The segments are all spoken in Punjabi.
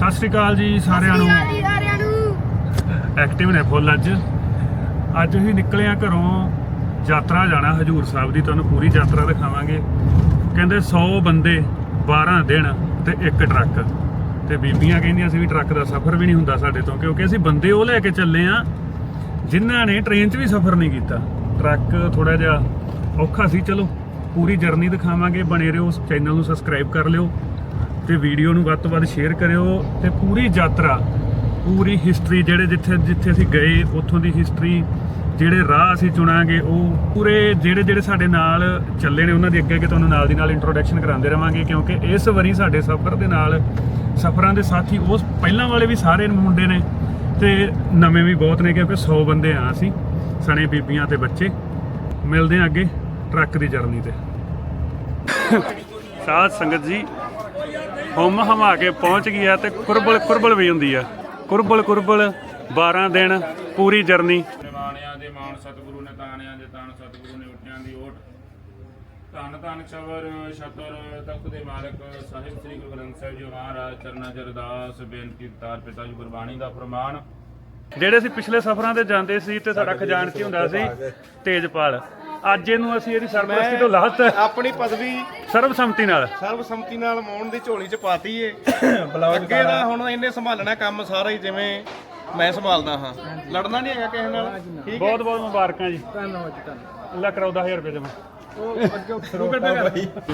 ਸਤਿ ਸ਼੍ਰੀ ਅਕਾਲ ਜੀ ਸਾਰਿਆਂ ਨੂੰ। ਸਾਰਿਆਂ ਨੂੰ। ਐਕਟਿਵ ਨੇ ਫੁੱਲ ਅੱਜ। ਅੱਜ ਅਸੀਂ ਨਿਕਲੇ ਆ ਘਰੋਂ ਯਾਤਰਾ ਜਾਣਾ ਹਜੂਰ ਸਾਹਿਬ ਦੀ ਤੁਹਾਨੂੰ ਪੂਰੀ ਯਾਤਰਾ ਦਿਖਾਵਾਂਗੇ। ਕਹਿੰਦੇ 100 ਬੰਦੇ 12 ਦਿਨ ਤੇ ਇੱਕ ਟਰੱਕ। ਤੇ ਬੀਬੀਆਂ ਕਹਿੰਦੀਆਂ ਸੀ ਵੀ ਟਰੱਕ ਦਾ ਸਫ਼ਰ ਵੀ ਨਹੀਂ ਹੁੰਦਾ ਸਾਡੇ ਤੋਂ ਕਿਉਂਕਿ ਅਸੀਂ ਬੰਦੇ ਉਹ ਲੈ ਕੇ ਚੱਲੇ ਆ ਜਿਨ੍ਹਾਂ ਨੇ ਟ੍ਰੇਨ 'ਚ ਵੀ ਸਫ਼ਰ ਨਹੀਂ ਕੀਤਾ। ਟਰੱਕ ਥੋੜਾ ਜਿਹਾ ਔਖਾ ਸੀ ਚਲੋ ਪੂਰੀ ਜਰਨੀ ਦਿਖਾਵਾਂਗੇ। ਬਣੇ ਰਹੋ ਚੈਨਲ ਨੂੰ ਸਬਸਕ੍ਰਾਈਬ ਕਰ ਲਿਓ। ਤੇ ਵੀਡੀਓ ਨੂੰ ਵੱਧ ਤੋਂ ਵੱਧ ਸ਼ੇਅਰ ਕਰਿਓ ਤੇ ਪੂਰੀ ਯਾਤਰਾ, ਪੂਰੀ ਹਿਸਟਰੀ ਜਿਹੜੇ ਜਿੱਥੇ ਜਿੱਥੇ ਅਸੀਂ ਗਏ, ਉੱਥੋਂ ਦੀ ਹਿਸਟਰੀ ਜਿਹੜੇ ਰਾਹ ਅਸੀਂ ਚੁਣਾਂਗੇ, ਉਹ ਪੂਰੇ ਜਿਹੜੇ ਜਿਹੜੇ ਸਾਡੇ ਨਾਲ ਚੱਲੇ ਨੇ, ਉਹਨਾਂ ਦੇ ਅੱਗੇ ਅੱਗੇ ਤੁਹਾਨੂੰ ਨਾਲ ਦੀ ਨਾਲ ਇੰਟਰੋਡਕਸ਼ਨ ਕਰਾਉਂਦੇ ਰਵਾਂਗੇ, ਕਿਉਂਕਿ ਇਸ ਵਾਰੀ ਸਾਡੇ ਸਫ਼ਰ ਦੇ ਨਾਲ ਸਫ਼ਰਾਂ ਦੇ ਸਾਥੀ ਉਸ ਪਹਿਲਾਂ ਵਾਲੇ ਵੀ ਸਾਰੇ ਮੁੰਡੇ ਨੇ ਤੇ ਨਵੇਂ ਵੀ ਬਹੁਤ ਨੇ, ਕਿਉਂਕਿ 100 ਬੰਦੇ ਆ ਅਸੀਂ, ਸਣੇ ਬੀਬੀਆਂ ਤੇ ਬੱਚੇ। ਮਿਲਦੇ ਆ ਅੱਗੇ ਟਰੱਕ ਦੀ ਜਰਨੀ ਤੇ। ਸਾਧ ਸੰਗਤ ਜੀ ਹਮ ਹਮਾ ਕੇ ਪਹੁੰਚ ਗਿਆ ਤੇ ਕੁਰਬਲ ਕੁਰਬਲ ਵੀ ਹੁੰਦੀ ਆ ਕੁਰਬਲ ਕੁਰਬਲ 12 ਦਿਨ ਪੂਰੀ ਜਰਨੀ। ਨਿਮਾਣਿਆਂ ਦੇ ਮਾਣ ਸਤਿਗੁਰੂ ਨੇ ਤਾਣਿਆਂ ਦੇ ਤਾਣ ਸਤਿਗੁਰੂ ਨੇ ਉੱਟਿਆਂ ਦੀ ਓਟ ਧੰਨ ਧੰਨ ਚਵਰ ਛਤਰ ਤਖਤ ਦੇ ਮਾਲਕ ਸਾਹਿਬ ਸ੍ਰੀ ਗੁਰੂ ਗ੍ਰੰਥ ਸਾਹਿਬ ਜੀ ਮਹਾਰਾਜ ਚਰਨਾਂ ਚ ਅਰਦਾਸ ਬੇਨਤੀ ਤਾਰ ਪਿਤਾ ਜੀ ਗੁਰਬਾਣੀ ਦਾ ਫਰਮਾਨ। ਜਿਹੜੇ ਅਸੀਂ ਪਿਛਲੇ ਸਫ਼ਰਾਂ ਤੇ ਜਾਂਦੇ ਸੀ ਤੇ ਸਾਡਾ ਖਜ਼ਾਨਚੀ ਹੁੰਦਾ ਸੀ ਤੇਜਪਾਲ। ਅੱਜ ਇਹਨੂੰ ਅਸੀਂ ਇਹਦੀ ਸਰਪ੍ਰਸਤੀ ਤੋਂ ਲਾਹਤ ਆਪਣੀ ਪਦਵੀ ਸਰਬਸੰਮਤੀ ਨਾਲ। ਸਰਬਸੰਮਤੀ ਨਾਲ ਮੌਣ ਦੀ ਝੋਲੀ 'ਚ ਪਾਤੀ ਏ। ਅੱਗੇ ਦਾ ਹੁਣ ਇਹਨੇ ਸੰਭਾਲਣਾ ਕੰਮ ਸਾਰਾ ਹੀ ਜਿਵੇਂ ਮੈਂ ਸੰਭਾਲਦਾ ਹਾਂ। ਲੜਨਾ ਨਹੀਂ ਹੈਗਾ ਕਿਸੇ ਨਾਲ। ਠੀਕ ਹੈ। ਬਹੁਤ ਬਹੁਤ ਮੁਬਾਰਕਾਂ ਜੀ। ਧੰਨਵਾਦ ਧੰਨਵਾਦ। ਅੱਲਾ ਕਰਾਓ 10000 ਰੁਪਏ ਜਮਾ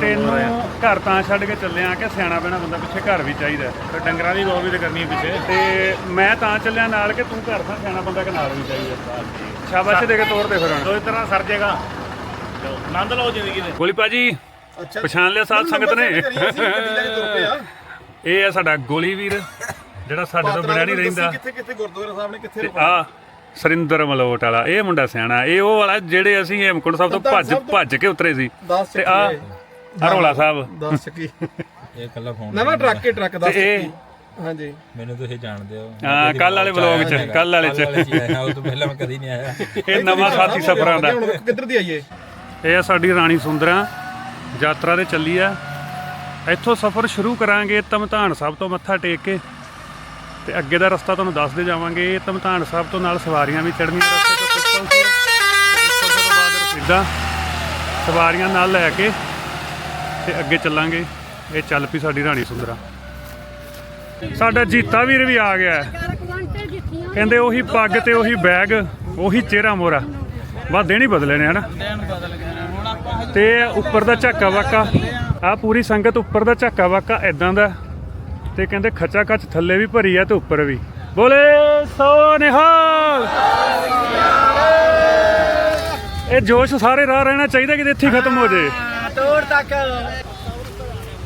ਤੈਨੂੰ ਘਰ ਤਾਂ ਛੱਡ ਕੇ ਚੱਲਿਆ ਕਿ ਸਿਆਣਾ ਬੈਣਾ ਬੰਦਾ ਪਿੱਛੇ ਘਰ ਵੀ ਚਾਹੀਦਾ ਤੇ ਡੰਗਰਾਂ ਦੀ ਗੌਰ ਵੀ ਤੇ ਕਰਨੀ ਹੈ ਪਿੱਛੇ। ਤੇ ਮੈਂ ਤਾਂ ਚੱਲਿਆ ਨਾਲ ਕਿ ਤੂੰ ਘਰ ਤਾਂ ਸਿਆਣਾ ਬੰਦਾ ਕਿ ਨਾਲ ਵੀ ਚਾਹੀਦਾ ਸ਼ਾਬਾਸ਼ ਦੇ ਕੇ ਤੋਰ ਦੇ ਫਿਰ ਹੁਣ। ਦੋਈ ਤਰ੍ਹਾਂ ਸਰ ਜਾਏਗਾ ਆਨੰਦ ਲਓ ਜ਼ਿੰਦਗੀ ਦੇ। ਗੋਲੀ ਭਾਜੀ ਪਛਾਣ ਲਿਆ ਸਾਧ ਸੰਗਤ ਨੇ। ਇਹ ਆ ਸਾਡਾ ਗੋਲੀ ਵੀਰ ਜਿਹੜਾ ਸਾਡੇ ਤੋਂ ਬਿਨਾਂ ਨਹੀਂ ਰਹਿੰਦਾ। ਕਿੱਥੇ ਕਿੱਥੇ ਗੁਰਦੁਆਰਾ ਸਾਹਿਬ ਨੇ ਕਿੱਥੇ ਆ ਸਰਿੰਦਰ ਮਲੋਟ ਵਾਲਾ ਇਹ ਮੁੰਡਾ ਸਿਆਣਾ ਇਹ ਉਹ ਵਾਲਾ ਜਿਹੜੇ ਅਸੀਂ ਹੇਮਕੁੰਟ ਸਾਹਿਬ ਤੋਂ ਭੱਜ ਭੱਜ ਕੇ ਉਤਰੇ ਸੀ। ਦੱਸ ਤੇ ਆ ਅਰੋਲਾ ਸਾਹਿਬ। ਦੱਸ ਕੀ। ਇਹ ਕੱਲਾ ਫੋਨ ਨਵਾਂ ਟਰੱਕ ਕੇ ਟਰੱਕ ਦੱਸ ਕੀ। ਹਾਂਜੀ। ਮੈਨੂੰ ਤੁਸੀਂ ਜਾਣਦੇ ਹੋ ਹਾਂ, ਕੱਲ੍ਹ ਵਾਲੇ vlog ਚ, ਕੱਲ੍ਹ ਵਾਲੇ ਚ। ਆਇਆ ਉਹ ਤੋਂ ਪਹਿਲਾਂ ਮੈਂ ਕਦੀ ਨਹੀਂ ਆਇਆ। ਇਹ ਨਵਾਂ ਸਾਥੀ ਸਫਰਾਂ ਦਾ। ਹੁਣ ਕਿੱਧਰ ਦੀ ਆਈਏ? ਇਹ ਆ ਸਾਡੀ ਰਾਣੀ ਸੁੰਦਰਾ ਯਾਤਰਾ ਤੇ ਚੱਲੀ ਆ। ਇੱਥੋਂ ਸਫ਼ਰ ਸ਼ੁਰੂ ਕਰਾਂਗੇ ਧਮਧਾਨ ਸਾਹਿਬ ਤੋਂ ਮੱਥਾ ਟੇਕ ਕੇ। ਤੇ ਅੱਗੇ ਦਾ ਰਸਤਾ ਤੁਹਾਨੂੰ ਦੱਸਦੇ ਜਾਵਾਂਗੇ। ਧਮਧਾਨ ਸਾਹਿਬ ਤੋਂ ਨਾਲ ਸਵਾਰੀਆਂ ਵੀ ਚੜ੍ਹਨੀਆਂ ਰਸਤੇ ਤੋਂ ਪਿੱਪਲ ਤੋਂ ਬਾਅਦ ਰਸੀਦਾ। ਸਵਾਰੀਆਂ ਨਾਲ ਲੈ ਕੇ ਤੇ ਅੱਗੇ ਚੱਲਾਂਗੇ। ਇਹ ਚੱਲ ਪਈ ਸਾਡੀ ਰਾਣੀ ਸੁੰਦਰਾ। ਸਾਡਾ ਜੀਤਾ ਵੀਰ ਵੀ ਆ ਗਿਆ। ਕਹਿੰਦੇ ਉਹੀ ਪੱਗ ਤੇ ਉਹੀ ਬੈਗ ਉਹੀ ਚਿਹਰਾ ਮੋਰਾ ਬਸ ਦੇਣ ਹੀ ਬਦਲੇ ਨੇ ਹਨਾ? ਤੇ ਉੱਪਰ ਦਾ ਝਾਕਾ ਵਾਕਾ। ਆ ਪੂਰੀ ਸੰਗਤ ਉੱਪਰ ਦਾ ਝਾਕਾ ਵਾਕਾ ਐਦਾਂ ਦਾ। ਤੇ ਕਹਿੰਦੇ ਖੱਚਾ ਖੱਚ ਥੱਲੇ ਵੀ ਭਰੀ ਆ ਤੇ ਉੱਪਰ ਵੀ। ਬੋਲੇ ਸੋ ਨਿਹਾਲ! ਇਹ ਜੋਸ਼ ਸਾਰੇ ਰਾਹ ਰਹਿਣਾ ਚਾਹੀਦਾ ਕਿ ਇੱਥੇ ਹੀ ਖਤਮ ਹੋ ਜੇ। ਤੋੜ ਤੱਕ।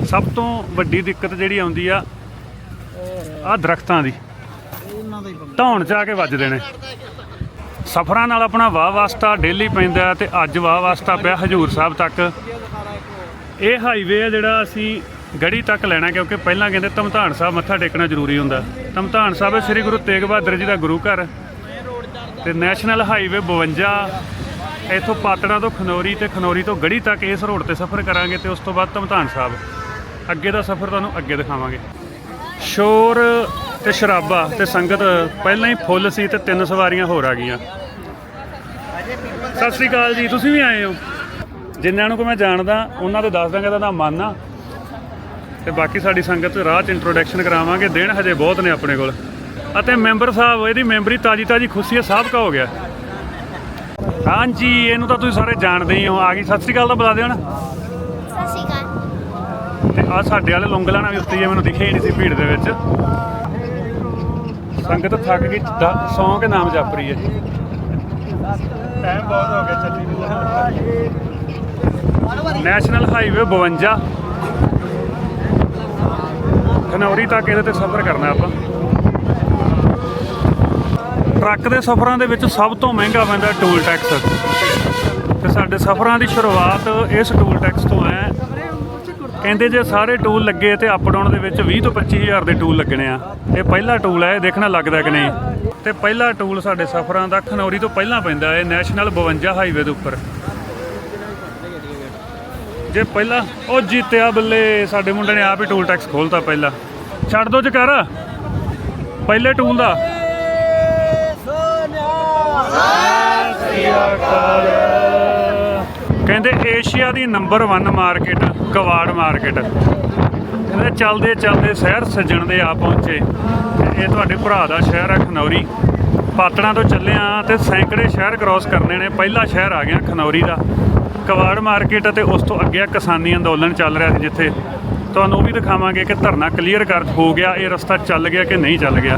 ਸਭ ਤੋਂ ਵੱਡੀ ਦਿੱਕਤ ਜਿਹੜੀ ਆਉਂਦੀ ਆ ਆ ਦਰਖਤਾਂ ਦੀ। ਧੌਣ ਚ ਆ ਕੇ ਵੱਜਦੇ ਨੇ। ਸਫਰਾਂ ਨਾਲ ਆਪਣਾ ਵਾਹ ਵਾਸਤਾ ਡੇਲੀ ਪੈਂਦਾ ਤੇ ਅੱਜ ਵਾਹ ਵਾਸਤਾ ਪਿਆ ਹਜੂਰ ਸਾਹਿਬ ਤੱਕ। ਇਹ ਹਾਈਵੇ ਆ ਜਿਹੜਾ ਅਸੀਂ ਗੜੀ ਤੱਕ ਲੈਣਾ ਕਿਉਂਕਿ ਪਹਿਲਾਂ ਕਹਿੰਦੇ ਧਮਧਾਨ ਸਾਹਿਬ ਮੱਥਾ ਟੇਕਣਾ ਜ਼ਰੂਰੀ ਹੁੰਦਾ। ਧਮਧਾਨ ਸਾਹਿਬ ਹੈ ਸ੍ਰੀ ਗੁਰੂ ਤੇਗ ਬਹਾਦਰ ਜੀ ਦਾ ਗੁਰੂ ਘਰ। ਤੇ ਨੈਸ਼ਨਲ ਹਾਈਵੇ 52 ਇੱਥੋਂ ਪਾਤੜਾ ਤੋਂ ਖਨੌਰੀ ਤੇ ਖਨੌਰੀ ਤੋਂ ਗੜੀ ਤੱਕ ਇਸ ਰੋਡ ਤੇ ਸਫ਼ਰ ਕਰਾਂਗੇ ਤੇ ਉਸ ਤੋਂ ਬਾਅਦ ਧਮਧਾਨ ਸਾਹਿਬ। ਅੱਗੇ ਦਾ ਸਫ਼ਰ ਤੁਹਾਨੂੰ ਅੱਗੇ ਦਿਖਾਵਾਂਗੇ। ਸ਼ੋਰ ਤੇ ਸ਼ਰਾਬਾ ਤੇ ਸੰਗਤ ਪਹਿਲਾਂ ਹੀ ਫੁੱਲ ਸੀ ਤੇ ਤਿੰਨ ਸਵਾਰੀਆਂ ਹੋਰ ਆ ਗਈਆਂ। ਸਤਿ ਸ੍ਰੀ ਅਕਾਲ ਜੀ, ਤੁਸੀਂ ਵੀ ਆਏ ਹੋ? ਜਿਨ੍ਹਾਂ ਨੂੰ ਕੋ ਮੈਂ ਜਾਣਦਾ, ਉਹਨਾਂ ਦੇ ਦੱਸ ਦਾਂਗਾ ਇਹਦਾ ਨਾਮ ਮਾਨਾ ਤੇ ਬਾਕੀ ਸਾਡੀ ਸੰਗਤ ਰਾਹ 'ਚ ਇੰਟਰੋਡਕਸ਼ਨ ਕਰਾਵਾਂਗੇ। ਦਿਨ ਹਜੇ ਬਹੁਤ ਨੇ ਆਪਣੇ ਕੋਲ। ਅਤੇ ਮੈਂਬਰ ਸਾਹਿਬ ਇਹਦੀ ਮੈਂਬਰੀ ਤਾਜੀ ਤਾਜੀ ਖੁਸ਼ੀ ਹੈ ਸਾਬਕਾ ਹੋ ਗਿਆ। ਹਾਂਜੀ ਇਹਨੂੰ ਤਾਂ ਤੁਸੀਂ ਸਾਰੇ ਜਾਣਦੇ ਹੀ ਹੋ। ਆ ਗਈ। ਸਤਿ ਸ੍ਰੀ ਅਕਾਲ ਤਾਂ ਬੁਲਾ ਦਿਓ ਨਾ। ਸਤਿ ਸ਼੍ਰੀ ਅਕਾਲ। ਤੇ ਆ ਸਾਡੇ ਵਾਲੇ ਲੌਂਗਲਾ ਨਾਲ ਵੀ ਉੱਤੇ ਮੈਨੂੰ ਦਿਖਿਆ ਹੀ ਨਹੀਂ ਸੀ ਭੀੜ ਦੇ ਵਿੱਚ। ਸੰਗਤ ਥੱਕ ਗਈ। ਸੌਂ ਕੇ ਨਾਮ ਜਪ ਰਹੀ ਹੈ। ਟਾਈਮ ਬਹੁਤ ਹੋ ਗਿਆ ਚੱਲੀ ਨੈਸ਼ਨਲ ਹਾਈਵੇ 52 ਖਨੌਰੀ ਤੱਕ ਇਹਦੇ ਤੇ ਸਫ਼ਰ ਕਰਨਾ ਆਪਾਂ। ਟਰੱਕ ਦੇ ਸਫ਼ਰਾਂ ਦੇ ਵਿੱਚ ਸਭ ਤੋਂ ਮਹਿੰਗਾ ਪੈਂਦਾ ਟੂਲ ਟੈਕਸ। ਤੇ ਸਾਡੇ ਸਫ਼ਰਾਂ ਦੀ ਸ਼ੁਰੂਆਤ ਇਸ ਟੂਲ ਟੈਕਸ ਤੋਂ ਹੈ। ਕਹਿੰਦੇ ਜੇ ਸਾਰੇ ਟੂਲ ਲੱਗੇ ਤੇ ਅਪ ਡਾਊਨ ਦੇ ਵਿੱਚ 20 ਤੋਂ 25000 ਦੇ ਟੂਲ ਲੱਗਣੇ ਆ। ਇਹ ਪਹਿਲਾ ਟੂਲ ਹੈ, ਇਹ ਦੇਖਣਾ ਲੱਗਦਾ ਕਿ ਨਹੀਂ। ਤੇ ਪਹਿਲਾ ਟੂਲ ਸਾਡੇ ਸਫ਼ਰਾਂ ਦਾ ਖਨੌਰੀ ਤੋਂ ਪਹਿਲਾਂ ਪੈਂਦਾ ਹੈ, ਨੈਸ਼ਨਲ 52 ਹਾਈਵੇ ਦੇ ਉੱਪਰ। ਜੇ ਪਹਿਲਾਂ ਉਹ ਜਿੱਤਿਆ ਬੱਲੇ ਸਾਡੇ ਮੁੰਡੇ ਨੇ ਆਪ ਹੀ ਟੂਲ ਟੈਕਸ ਖੋਲਤਾ ਪਹਿਲਾਂ। ਛੱਡ ਦੋ ਚ ਪਹਿਲੇ ਟੂਲ ਦਾ। ਕਹਿੰਦੇ ਏਸ਼ੀਆ ਦੀ ਨੰਬਰ 1 ਮਾਰਕੀਟ ਕਵਾੜ ਮਾਰਕੀਟ ਕਹਿੰਦੇ ਚੱਲਦੇ ਚੱਲਦੇ ਸ਼ਹਿਰ ਸੱਜਣ ਦੇ ਆ ਪਹੁੰਚੇ। ਤੇ ਇਹ ਤੁਹਾਡੇ ਭਰਾ ਦਾ ਸ਼ਹਿਰ ਆ ਖਨੌਰੀ। ਪਾਤੜਾਂ ਤੋਂ ਚੱਲੇ ਆ ਤੇ ਸੈਂਕੜੇ ਸ਼ਹਿਰ ਕ੍ਰਾਸ ਕਰਨੇ ਨੇ। ਪਹਿਲਾ ਸ਼ਹਿਰ ਆ ਗਿਆ ਖਨੌਰੀ ਦਾ। ਕਵਾੜ ਮਾਰਕੀਟ ਅਤੇ ਉਸ ਤੋਂ ਅੱਗੇ ਕਿਸਾਨੀ ਅੰਦੋਲਨ ਚੱਲ ਰਿਹਾ ਸੀ ਜਿੱਥੇ ਤੁਹਾਨੂੰ ਉਹ ਵੀ ਦਿਖਾਵਾਂਗੇ ਕਿ ਧਰਨਾ ਕਲੀਅਰ ਕਰ ਹੋ ਗਿਆ, ਇਹ ਰਸਤਾ ਚੱਲ ਗਿਆ ਕਿ ਨਹੀਂ ਚੱਲ ਗਿਆ।